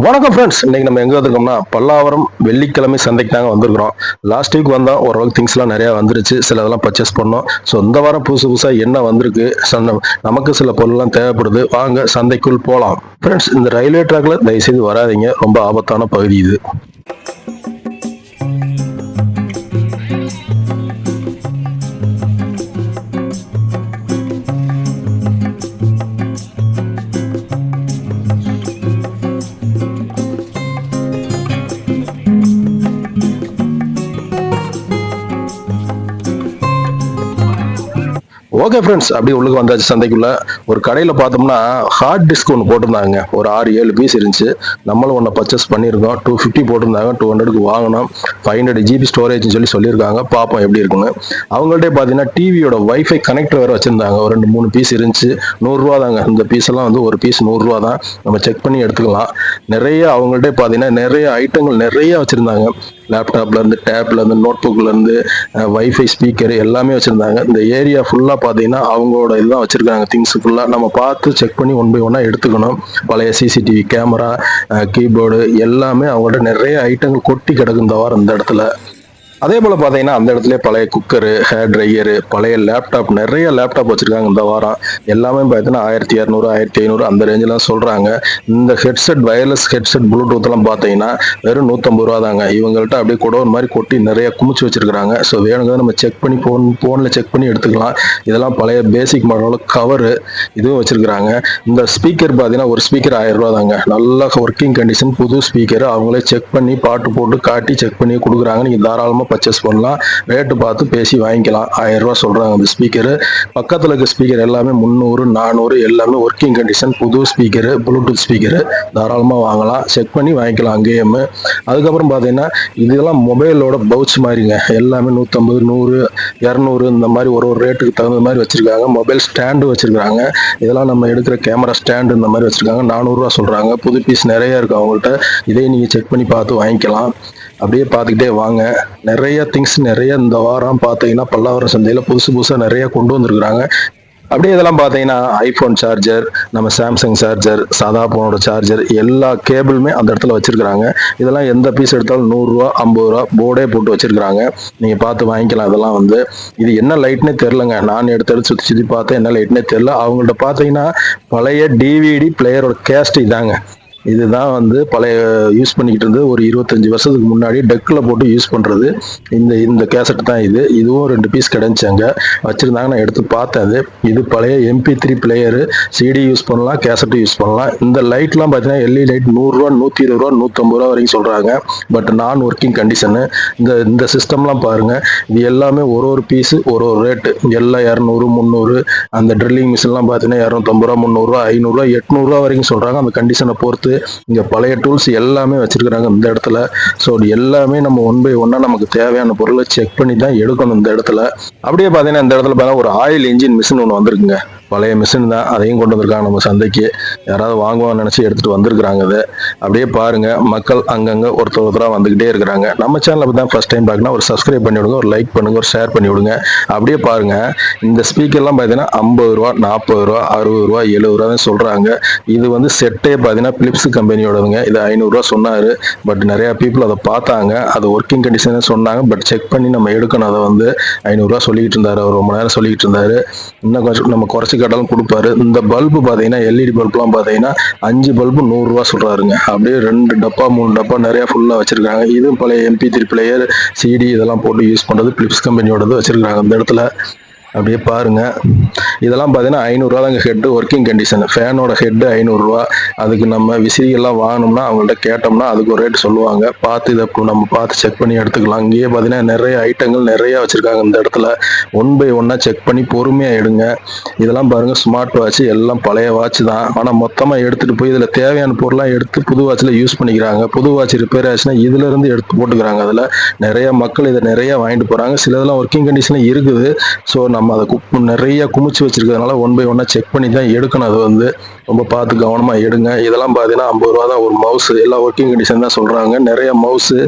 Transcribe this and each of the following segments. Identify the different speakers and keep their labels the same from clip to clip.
Speaker 1: வணக்கம் ஃப்ரெண்ட்ஸ் இன்னைக்கு நம்ம எங்கே வந்திருக்கோம்னா பல்லாவரம் வெள்ளிக்கிழமை சந்தைக்கு தாங்க வந்திருக்கிறோம். லாஸ்ட் வீக் வந்தோம் ஓரளவுக்கு திங்ஸ்லாம் நிறையா வந்துருச்சு. சில இதெல்லாம் பர்ச்சேஸ் பண்ணோம். ஸோ இந்த வாரம் புதுசு புதுசாக என்ன வந்திருக்கு? நமக்கு சில பொருள்லாம் தேவைப்படுது. வாங்க சந்தைக்குள் போகலாம் ஃப்ரெண்ட்ஸ் இந்த ரயில்வே ட்ராக்ல தயவுசெய்து வராதீங்க. ரொம்ப ஆபத்தான பகுதி இது. ஓகே ஃப்ரெண்ட்ஸ் அப்படியே உள்ளுக்கு வந்தாச்சு சந்தைக்குள்ள. ஒரு கடையில் பார்த்தோம்னா ஹார்ட் டிஸ்க் ஒன்று போட்டிருந்தாங்க. ஒரு ஆறு ஏழு பீஸ் இருந்துச்சு. நம்மளும் ஒன்று பர்ச்சேஸ் பண்ணியிருக்கோம் டூ ஃபிஃப்டி போட்டிருந்தாங்க. டூ ஹண்ட்ரடுக்கு வாங்கினோம். ஃபைவ் ஹண்ட்ரட் ஜிபி ஸ்டோரேஜ்னு சொல்லி சொல்லியிருக்காங்க. பார்ப்போம் எப்படி இருக்குன்னு. அவங்கள்ட்டே பார்த்தீங்கன்னா டிவியோட வைஃபை கனெக்டர் வேறு வச்சுருந்தாங்க. ஒரு ரெண்டு மூணு பீஸ் இருந்துச்சு. நூறுரூவா தாங்க. இந்த பீஸ் எல்லாம் வந்து ஒரு பீஸ் நூறுரூவா தான். நம்ம செக் பண்ணி எடுத்துக்கலாம். நிறைய அவங்கள்ட்ட பார்த்தீங்கன்னா நிறைய ஐட்டங்கள் நிறைய வச்சுருந்தாங்க. லேப்டாப்ல இருந்து டேப்ல இருந்து நோட் இருந்து வைஃபை ஸ்பீக்கர் எல்லாமே வச்சிருந்தாங்க. இந்த ஏரியா ஃபுல்லா பாத்தீங்கன்னா அவங்களோட இதுதான் வச்சிருக்காங்க. திங்ஸ் ஃபுல்லா நம்ம பார்த்து செக் பண்ணி ஒன் பை ஒன்னா எடுத்துக்கணும். பழைய சிசிடிவி கேமரா கீபோர்டு எல்லாமே அவங்கள்ட்ட நிறைய ஐட்டங்கள் கொட்டி கிடக்கு இந்த வாரம் இந்த இடத்துல. அதே போல் பார்த்தீங்கன்னா அந்த இடத்துல பழைய குக்கரு ஹேர் ட்ரையரு பழைய லேப்டாப் நிறைய லேப்டாப் வச்சுருக்காங்க இந்த வாரம். எல்லாமே பார்த்தீங்கன்னா ஆயிரத்தி இரநூறு ஆயிரத்தி ஐநூறு அந்த ரேஞ்செலாம் சொல்கிறாங்க இந்த ஹெட்செட் வயர்லெஸ் ஹெட்செட் ப்ளூடூத்லாம் பார்த்தீங்கன்னா வெறும் நூற்றம்பது ரூபா தாங்க. இவங்கள்ட்ட அப்படியே குடோன் மாதிரி கொட்டி நிறைய குமிச்சு வச்சுருக்காங்க ஸோ வேணுங்க நம்ம செக் பண்ணி ஃபோன் ஃபோனில் செக் பண்ணி எடுத்துக்கலாம். இதெல்லாம் பழைய பேசிக் மாடலோட கவரு இதுவும் வச்சுருக்குறாங்க. இந்த ஸ்பீக்கர் பார்த்தீங்கன்னா ஒரு ஸ்பீக்கர் ஆயிரம் ரூபா தாங்க. நல்ல ஒர்க்கிங் கண்டிஷன் புது ஸ்பீக்கர் அவங்களே செக் பண்ணி பாட்டு போட்டு காட்டி செக் பண்ணி கொடுக்குறாங்க நீங்கள் தாராளமாக பர்ச்சேஸ் பண்ணலாம். ரேட்டு பார்த்து பேசி வாங்கிக்கலாம். ஆயிரம் ரூபா சொல்கிறாங்க அந்த ஸ்பீக்கரு பக்கத்தில் இருக்க ஸ்பீக்கர் எல்லாமே முந்நூறு நானூறு எல்லாமே ஒர்க்கிங் கண்டிஷன் புது ஸ்பீக்கரு ப்ளூடூத் ஸ்பீக்கரு தாராளமாக வாங்கலாம். செக் பண்ணி வாங்கிக்கலாம் அங்கேயும் அதுக்கப்புறம் பார்த்தீங்கன்னா இதெல்லாம் மொபைலோட பவுச் மாதிரிங்க. எல்லாமே நூற்றம்பது நூறு இரநூறு இந்த மாதிரி ஒரு ஒரு ரேட்டுக்கு தகுந்த மாதிரி வச்சுருக்காங்க. மொபைல் ஸ்டாண்டு வச்சுருக்காங்க இதெல்லாம் நம்ம எடுக்கிற கேமரா ஸ்டாண்டு இந்த மாதிரி வச்சுருக்காங்க. நானூறுரூவா சொல்கிறாங்க புது பீஸ் நிறைய இருக்குது அவங்கள்ட்ட. இதையும் நீங்கள் செக் பண்ணி பார்த்து வாங்கிக்கலாம். அப்படியே பார்த்துக்கிட்டே வாங்க. நிறைய திங்ஸ் நிறைய இந்த வாரம் பார்த்தீங்கன்னா பல்லாவரம் சந்தையில் புதுசு புதுசாக நிறைய கொண்டு வந்திருக்கிறாங்க. அப்படியே இதெல்லாம் பார்த்தீங்கன்னா ஐஃபோன் சார்ஜர் நம்ம சாம்சங் சார்ஜர் சாதா ஃபோனோட சார்ஜர் எல்லா கேபிளுமே அந்த இடத்துல வச்சிருக்கிறாங்க. இதெல்லாம் எந்த பீஸ் எடுத்தாலும் நூறுரூவா ஐம்பது ரூபா போர்டே போட்டு வச்சிருக்கிறாங்க. நீங்கள் பார்த்து வாங்கிக்கலாம் இதெல்லாம் வந்து. இது என்ன லைட்னே தெரிலங்க நான் எடுத்து எடுத்து சுற்றி சுற்றி பார்த்தேன் என்ன லைட்னே தெரில அவங்கள்ட்ட பார்த்தீங்கன்னா பழைய டிவிடி பிளேயரோட கேஸ்ட் இதாங்க. இதுதான் வந்து பழைய யூஸ் பண்ணிக்கிட்டு இருந்தது. ஒரு இருபத்தஞ்சு வருஷத்துக்கு முன்னாடி டெக்கில் போட்டு யூஸ் பண்ணுறது இந்த இந்த கேசட் தான் இது. இதுவும் ரெண்டு பீஸ் கிடைச்சாங்க வச்சுருந்தாங்க நான் எடுத்து பார்த்தேன் அது. இது பழைய MP three player CD use பண்ணலாம் கேசட்டும் யூஸ் பண்ணலாம். இந்த லைட்லாம் பார்த்தீங்கன்னா எல்இ லைட் நூறுரூவா நூற்றி இருபது ரூபா நூற்றம்பது ரூபா வரைக்கும் சொல்கிறாங்க பட் நான் ஒர்க்கிங் கண்டிஷனு இந்த இந்த சிஸ்டம்லாம் பாருங்கள் இது எல்லாமே ஒரு ஒரு பீஸு ஒரு ஒரு ரேட்டு எல்லாம் இரநூறு முந்நூறு அந்த ட்ரில்லிங் மிஷின்லாம் பார்த்தீங்கன்னா இரநூத்தம்பது ரூபா முந்நூறுரூவா ஐநூறுரூவா எட்நூறுரூவா வரைக்கும் சொல்கிறாங்க அந்த கண்டிஷனை பொறுத்து இங்கே பழைய டூல்ஸ் எல்லாமே வச்சிருக்கிறாங்க இந்த இடத்துல. ஸோ எல்லாமே நம்ம ஒன் பை ஒன்னாக நமக்கு தேவையான பொருளை செக் பண்ணி தான் எடுக்கணும் இந்த இடத்துல. அப்படியே பார்த்தீங்கன்னா இந்த இடத்துல பார்த்தா ஒரு ஆயில் இன்ஜின் மிஷின் ஒன்று வந்திருக்குங்க. பழைய மிஷின் தான் அதையும் கொண்டு வந்திருக்காங்க. நம்ம சந்தைக்கு யாராவது வாங்குவான்னு நினச்சி எடுத்துகிட்டு வந்திருக்கிறாங்க அது அப்படியே பாருங்க மக்கள் அங்கங்கே ஒருத்தர் ஒருத்தராக வந்துக்கிட்டே இருக்கிறாங்க. நம்ம சேனலில் தான் ஃபஸ்ட் டைம் பார்க்கணும் ஒரு சப்ஸ்கிரைப் பண்ணி விடுங்க ஒரு லைக் பண்ணுங்க ஒரு ஷேர் பண்ணி விடுங்க. அப்படியே பாருங்க இந்த ஸ்பீக்கர்லாம் பார்த்தீங்கன்னா ஐம்பது ரூபா நாற்பது ரூபா அறுபது ரூபா எழுபது ரூபா தான் சொல்கிறாங்க இது வந்து செட்டே பார்த்தீங்கன்னா பிலிப்ஸ் கம்பெனியோடதுங்க இது ஐநூறுரூவா சொன்னார். பட் நிறையா பீப்புள் அதை பார்த்தாங்க. அது ஒர்க்கிங் கண்டிஷன் சொன்னாங்க. பட் செக் பண்ணி நம்ம எடுக்கணும். அதை வந்து ஐநூறுரூவா சொல்லிக்கிட்டு இருந்தார். அவர் ரொம்ப நேரம் சொல்லிக்கிட்டு இருந்தார். இன்னும் கொஞ்சம் நம்ம குறைச்சிக்க கேட்டாலும் கொடுப்பாரு. இந்த பல்பு பார்த்தீங்கன்னா எல்இடி பல்ப்லாம் பார்த்தீங்கன்னா அஞ்சு பல்பு நூறுரூவா சொல்கிறாருங்க அப்படியே ரெண்டு டப்பா மூணு டப்பா நிறையா ஃபுல்லாக வச்சிருக்காங்க. இதுவும் பழைய எம்பி த்ரீ பிளேயர் சிடி இதெல்லாம் போட்டு யூஸ் பண்ணுறது பிலிப்ஸ் கம்பெனியோடது வச்சிருக்காங்க. இந்த இடத்துல அப்படியே பாருங்க. இதெல்லாம் பார்த்தீங்கன்னா ஐநூறுரூவா தாங்க ஹெட்டு ஒர்க்கிங் கண்டிஷன் ஃபேனோட ஹெட்டு ஐநூறுரூவா அதுக்கு நம்ம விசிறிகள்லாம் வாங்கணும்னா அவங்கள்ட்ட கேட்டோம்னா அதுக்கு ஒரு ரேட் சொல்லுவாங்க. பார்த்து இதை நம்ம பார்த்து செக் பண்ணி எடுத்துக்கலாம். இங்கேயே பார்த்தீங்கன்னா நிறைய ஐட்டங்கள் நிறைய வச்சிருக்காங்க இந்த இடத்துல. ஒன் பை ஒன்னாக செக் பண்ணி பொறுமையாக எடுங்க. இதெல்லாம் பாருங்க ஸ்மார்ட் வாட்ச் எல்லாம் பழைய வாட்ச் தான். ஆனால் மொத்தமாக எடுத்துட்டு போய் இதில் தேவையான பொருளாக எடுத்து புது வாட்சில் யூஸ் பண்ணிக்கிறாங்க. புது வாட்ச் ரிப்பேர் ஆச்சுன்னா இதுலேருந்து எடுத்து போட்டுக்கிறாங்க அதில். நிறைய மக்கள் இதை நிறைய வாங்கிட்டு போகிறாங்க சிலதெல்லாம் ஒர்க்கிங் கண்டிஷனில் இருக்குது. ஸோ நம்ம நம்ம அதை கு- நிறைய குமிச்சு வச்சிருக்கிறதுனால ஒன் பை ஒன்னாக செக் பண்ணி தான் எடுக்கணும். அது வந்து ரொம்ப பார்த்து கவனமாக எடுங்க. இதெல்லாம் பார்த்தீங்கன்னா ஐம்பது ரூபா தான் ஒரு மவுஸ் எல்லா ஒர்க்கிங் கண்டிஷன் தான் சொல்கிறாங்க நிறைய மவுஸு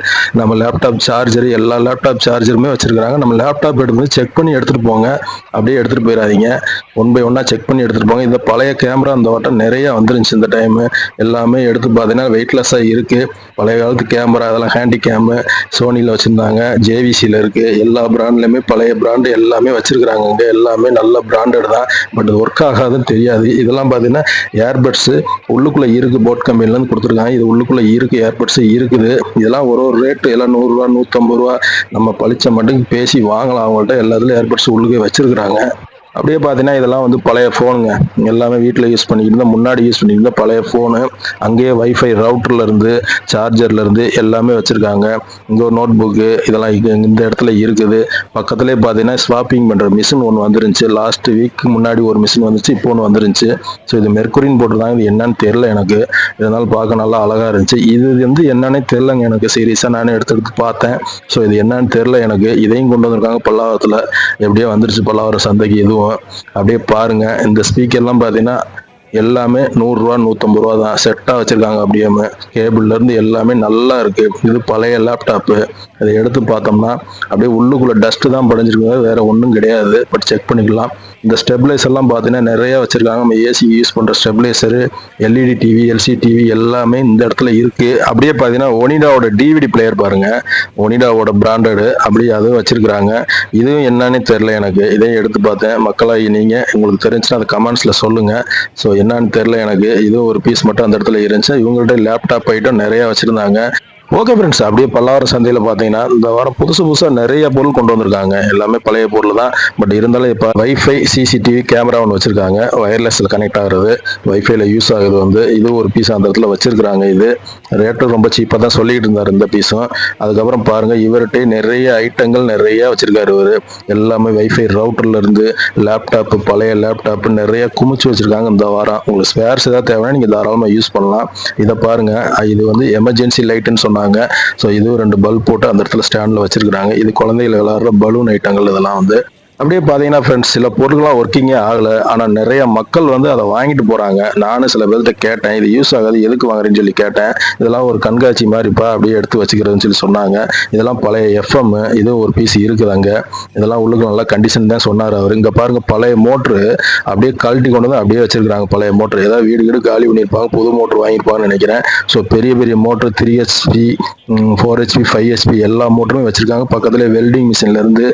Speaker 1: நம்ம லேப்டாப் சார்ஜர் எல்லா லேப்டாப் சார்ஜருமே வச்சுருக்காங்க நம்ம லேப்டாப் எடுத்து செக் பண்ணி எடுத்துகிட்டு போங்க. அப்படியே எடுத்துகிட்டு போயிடாதீங்க ஒன் பை ஒன்னாக செக் பண்ணி எடுத்துகிட்டு போங்க. இந்த பழைய கேமரா அந்த வாட்டம் நிறைய வந்துருந்துச்சு இந்த டைமு எல்லாமே எடுத்து பார்த்தீங்கன்னா வெயிட்லெஸ்ஸாக இருக்குது பழைய காலத்து கேமரா அதெல்லாம் ஹேண்டி கேமு சோனியில் வச்சுருந்தாங்க ஜேவிசியில் இருக்குது எல்லா பிராண்ட்லேயுமே பழைய பிராண்டு எல்லாமே வச்சுருக்குறாங்க. இங்கே எல்லாமே நல்ல பிராண்டட் தான். பட் ஒர்க் ஆகாதுன்னு தெரியாது. இதெல்லாம் பார்த்தீங்கன்னா ஏர்பட்ஸு உள்ளுக்குள்ளே இருக்குது போட் கம்பெனிலேருந்து கொடுத்துருக்காங்க. இது உள்ளுக்குள்ளே இருக்குது ஏர்பட்ஸு இருக்குது. இதெல்லாம் ஒரு ஒரு ரேட்டு எல்லாம் நூறுரூவா நூற்றம்பது ரூபா நம்ம பளிச்ச மட்டும் பேசி வாங்கலாம். அவங்கள்ட்ட எல்லாத்துலேயும் ஏர்பட்ஸ் உள்ளுக்கே வச்சுருக்குறாங்க. அப்படியே பார்த்தீங்கன்னா இதெல்லாம் வந்து பழைய ஃபோனுங்க எல்லாமே வீட்டில் யூஸ் பண்ணிக்கிட்டு இருந்தால் முன்னாடி யூஸ் பண்ணிக்கிட்டு பழைய ஃபோனு அங்கேயே வைஃபை ரவுட்டர்லேருந்து சார்ஜர்லேருந்து எல்லாமே வச்சுருக்காங்க. இங்கே ஒரு நோட் புக்கு இதெல்லாம் இந்த இடத்துல இருக்குது. பக்கத்துலேயே பார்த்தீங்கன்னா ஸ்வாப்பிங் பண்ணுற மிஷின் ஒன்று வந்துருந்துச்சு. லாஸ்ட் வீக் முன்னாடி ஒரு மிஷின் வந்துச்சு இப்போ ஒன்று வந்துருந்துச்சு. ஸோ இது மெர்குரின் போட்டுருந்தாங்க. இது என்னன்னு தெரில எனக்கு. இதனால் பார்க்க நல்லா அழகாக இருந்துச்சு. இது வந்து என்னன்னே தெரிலங்க எனக்கு. சீரியஸாக நானே எடுத்து எடுத்து பார்த்தேன். ஸோ இது என்னன்னு தெரில எனக்கு. இதையும் கொண்டு வந்திருக்காங்க. பல்லாவரத்தில் எப்படியோ வந்துருச்சு. பல்லாவரம் சந்தைக்கு இதுவும் அப்படியே பாருங்க இந்த ஸ்பீக்கர்லாம் பார்த்தீங்கன்னா எல்லாமே நூறுரூவா நூற்றம்பது ரூபா தான் செட்டாக வச்சுருக்காங்க அப்படியே. கேபிள்லேருந்து எல்லாமே நல்லா இருக்குது இது பழைய லேப்டாப்பு அதை எடுத்து பார்த்தோம்னா அப்படியே உள்ளுக்குள்ளே டஸ்ட்டு தான் படிஞ்சிருக்காங்க வேற ஒன்றும் கிடையாது. பட் செக் பண்ணிக்கலாம். இந்த ஸ்டெபிளைசர்லாம் பார்த்தீங்கன்னா நிறைய வச்சுருக்காங்க. நம்ம ஏசி யூஸ் பண்ணுற stabiliser LED TV LC TV எல்லாமே இந்த இடத்துல இருக்குது அப்படியே பார்த்தீங்கன்னா ஒனிடாவோட டிவிடி பிளேயர் பாருங்க. ஒனிடாவோட பிராண்டடு அப்படியே அதுவும் வச்சிருக்கிறாங்க. இதுவும் என்னன்னு தெரில எனக்கு. இதையும் எடுத்து பார்த்தேன். மக்களாகி நீங்கள் உங்களுக்கு தெரிஞ்சுன்னா அந்த கமெண்ட்ஸில் சொல்லுங்கள் ஸோ என்னன்னு தெரில எனக்கு. இதுவும் ஒரு பீஸ் மட்டும் அந்த இடத்துல இருந்துச்சு. இவங்கள்ட்ட லேப்டாப் ஐட்டம் நிறைய வச்சுருந்தாங்க. ஓகே ஃப்ரெண்ட்ஸ் அப்படியே பல்லாவரம் சந்தையில் பார்த்தீங்கன்னா இந்த வாரம் புதுசு புதுசாக நிறைய பொருள் கொண்டு வந்திருக்காங்க. எல்லாமே பழைய பொருள் தான். பட் இருந்தாலும் இப்போ வைஃபை சிசிடிவி கேமரா ஒன்று வச்சுருக்காங்க. ஒயர்லெஸில் கனெக்ட் ஆகுறது வைஃபைல யூஸ் ஆகுது வந்து இது ஒரு பீஸ் அந்த இடத்துல வச்சுருக்குறாங்க இது. ரேட்டும் ரொம்ப சீப்பாக தான் சொல்லிக்கிட்டு இருந்தார் இந்த பீஸும் அதுக்கப்புறம் பாருங்கள் இவர்கிட்ட நிறைய ஐட்டங்கள் நிறைய வச்சுருக்காரு இவர். எல்லாமே வைஃபை ரவுட்டர்லேருந்து லேப்டாப்பு பழைய லேப்டாப்பு நிறைய குமிச்சு வச்சிருக்காங்க இந்த வாரம். உங்களுக்கு ஸ்பேர்ஸ் ஏதாவது தேவைன்னா நீங்கள் தாராளமாக யூஸ் பண்ணலாம். இதை பாருங்கள் இது வந்து எமர்ஜென்சி லைட்டுன்னு சொன்னாங்க. ஸோ இதுவும் ரெண்டு பல்ப் போட்டு அந்த இடத்துல ஸ்டாண்டில் வச்சிருக்கிறாங்க. இது குழந்தைகள் விளையாடுற பலூன் ஐட்டங்கள் இதெல்லாம் வந்து அப்படியே பார்த்தீங்கன்னா ஃப்ரெண்ட்ஸ் சில பொருட்கள்லாம் ஒர்க்கிங்கே ஆகலை. ஆனால் நிறைய மக்கள் வந்து அதை வாங்கிட்டு போகிறாங்க நானும் சில பேர்கிட்ட கேட்டேன் இது யூஸ் ஆகாது எதுக்கு வாங்குறேன்னு சொல்லி கேட்டேன். இதெல்லாம் ஒரு கண்காட்சி மாதிரிப்பா அப்படியே எடுத்து வச்சுக்கிறதுன்னு சொல்லி சொன்னாங்க. இதெல்லாம் பழைய எஃப்எம் இது ஒரு பிசி இருக்குது அங்கே. இதெல்லாம் உள்ளுக்கு நல்லா கண்டிஷன் தான் சொன்னார் அவர். இங்கே பாருங்க பழைய மோட்ரு அப்படியே கழட்டி கொண்டு வந்து அப்படியே வச்சிருக்காங்க பழைய மோட்ரு ஏதாவது வீடு வீடு காலி பண்ணியிருப்பாங்க புது மோட்ரு வாங்கியிருப்பாங்கன்னு நினைக்கிறேன். ஸோ பெரிய பெரிய motor three HP four HP five HP எல்லா மோட்டருமே வச்சுருக்காங்க. பக்கத்தில் வெல்டிங் மிஷின்லேருந்து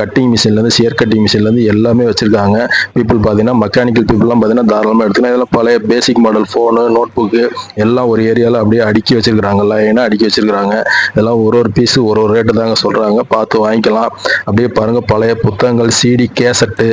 Speaker 1: கட்டிங் மிஷின்லேருந்து சேர் கட்டிங் மிஷின்லேருந்து எல்லாமே வச்சுருக்காங்க. பீப்புள் பார்த்தீங்கன்னா மெக்கானிக்கல் பீப்புளெலாம் பார்த்தீங்கன்னா தாராளமாக எடுத்துக்கலாம். இதெல்லாம் பழைய basic model phone notebook எல்லாம் ஒரு ஏரியாவில் அப்படியே அடுக்கி வச்சுருக்குறாங்க. லைனாக அடுக்கி வச்சிருக்காங்க இதெல்லாம் ஒரு ஒரு பீஸு ஒரு ஒரு ரேட்டு தாங்க சொல்கிறாங்க பார்த்து வாங்கிக்கலாம். அப்படியே பாருங்கள் பழைய புத்தகங்கள் சிடி கேசட்டு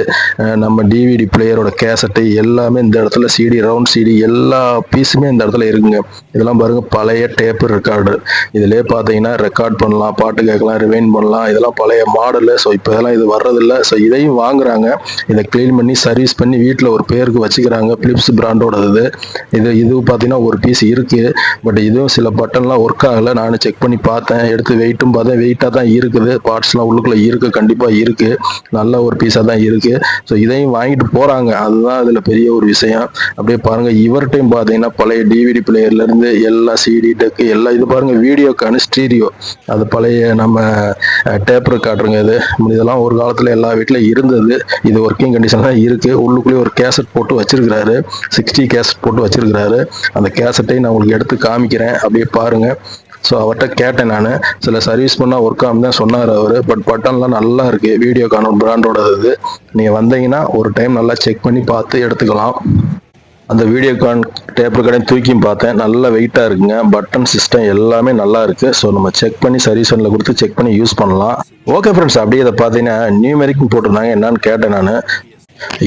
Speaker 1: நம்ம டிவிடி பிளேயரோட கேசட்டு எல்லாமே இந்த இடத்துல சிடி ரவுண்ட் சிடி எல்லா பீஸுமே இந்த இடத்துல இருக்குங்க. இதெல்லாம் பாருங்க பழைய டேப்பு ரெக்கார்டு இதிலே பார்த்தீங்கன்னா ரெக்கார்ட் பண்ணலாம் பாட்டு கேட்கலாம் ரிவைன் பண்ணலாம். இதெல்லாம் பழைய மாடலு ஸோ இப்போ இதெல்லாம் இது வர்றதில்ல. ஸோ இதையும் வாங்குறாங்க. இதை க்ளீன் பண்ணி சர்வீஸ் பண்ணி வீட்டில் ஒரு பேருக்கு வச்சுக்கிறாங்க. பிலிப்ஸ் பிராண்டோட இது இது பார்த்தீங்கன்னா ஒரு பீஸ் இருக்குது பட் இதுவும் சில பட்டன்லாம் ஒர்க் ஆகலை. நானும் செக் பண்ணி பார்த்தேன். எடுத்து வெயிட்டும் பார்த்தேன். வெயிட்டாக தான் இருக்குது. பார்ட்ஸ்லாம் உள்ளுக்குள்ளே இருக்குது கண்டிப்பாக இருக்குது நல்ல ஒரு பீஸாக தான் இருக்குது ஸோ இதையும் வாங்கிட்டு போகிறாங்க அதுதான் அதில் பெரிய ஒரு விஷயம். அப்படியே பாருங்கள் இவர்கிட்டையும் பார்த்தீங்கன்னா பழைய டிவிடி பிளேயர்லேருந்து எல்லா சிடி டெக்கு எல்லாம் இது பாருங்கள் வீடியோக்கான ஸ்டீரியோ அது பழைய நம்ம டேப் ரெக்கார்டுங்க இது. இதெல்லாம் ஒரு காலத்தில் எல்லா எல்லா வீட்டில் இருந்தது. இது ஒர்க்கிங் கண்டிஷன் தான் இருக்குது உள்ளுக்குள்ளேயே ஒரு கேசட் போட்டு வச்சிருக்கிறாரு. சிக்ஸ்டி கேசட் போட்டு வச்சிருக்கிறாரு. அந்த கேசட்டை நான் உங்களுக்கு எடுத்து காமிக்கிறேன். அப்படியே பாருங்கள் ஸோ அவர்கிட்ட கேட்டேன் நான். சில சர்வீஸ் பண்ணால் ஒர்க் ஆகும் தான் சொன்னார் அவர். பட் பட்டன்லாம் நல்லா இருக்குது வீடியோ கான் பிராண்டோட இது. நீங்கள் வந்தீங்கன்னா ஒரு டைம் நல்லா செக் பண்ணி பார்த்து எடுத்துக்கலாம். அந்த வீடியோகான் டேப் கடையும் தூக்கியும் பார்த்தேன். நல்ல வெயிட்டாக இருக்குங்க. பட்டன் சிஸ்டம் எல்லாமே நல்லா இருக்குது ஸோ நம்ம செக் பண்ணி சர்வீசனில் கொடுத்து செக் பண்ணி யூஸ் பண்ணலாம். ஓகே ஃப்ரெண்ட்ஸ் அப்படியே இதை பார்த்தீங்கன்னா நியூமெரிக்கும் போட்டிருந்தாங்க. என்னன்னு கேட்டேன் நான்.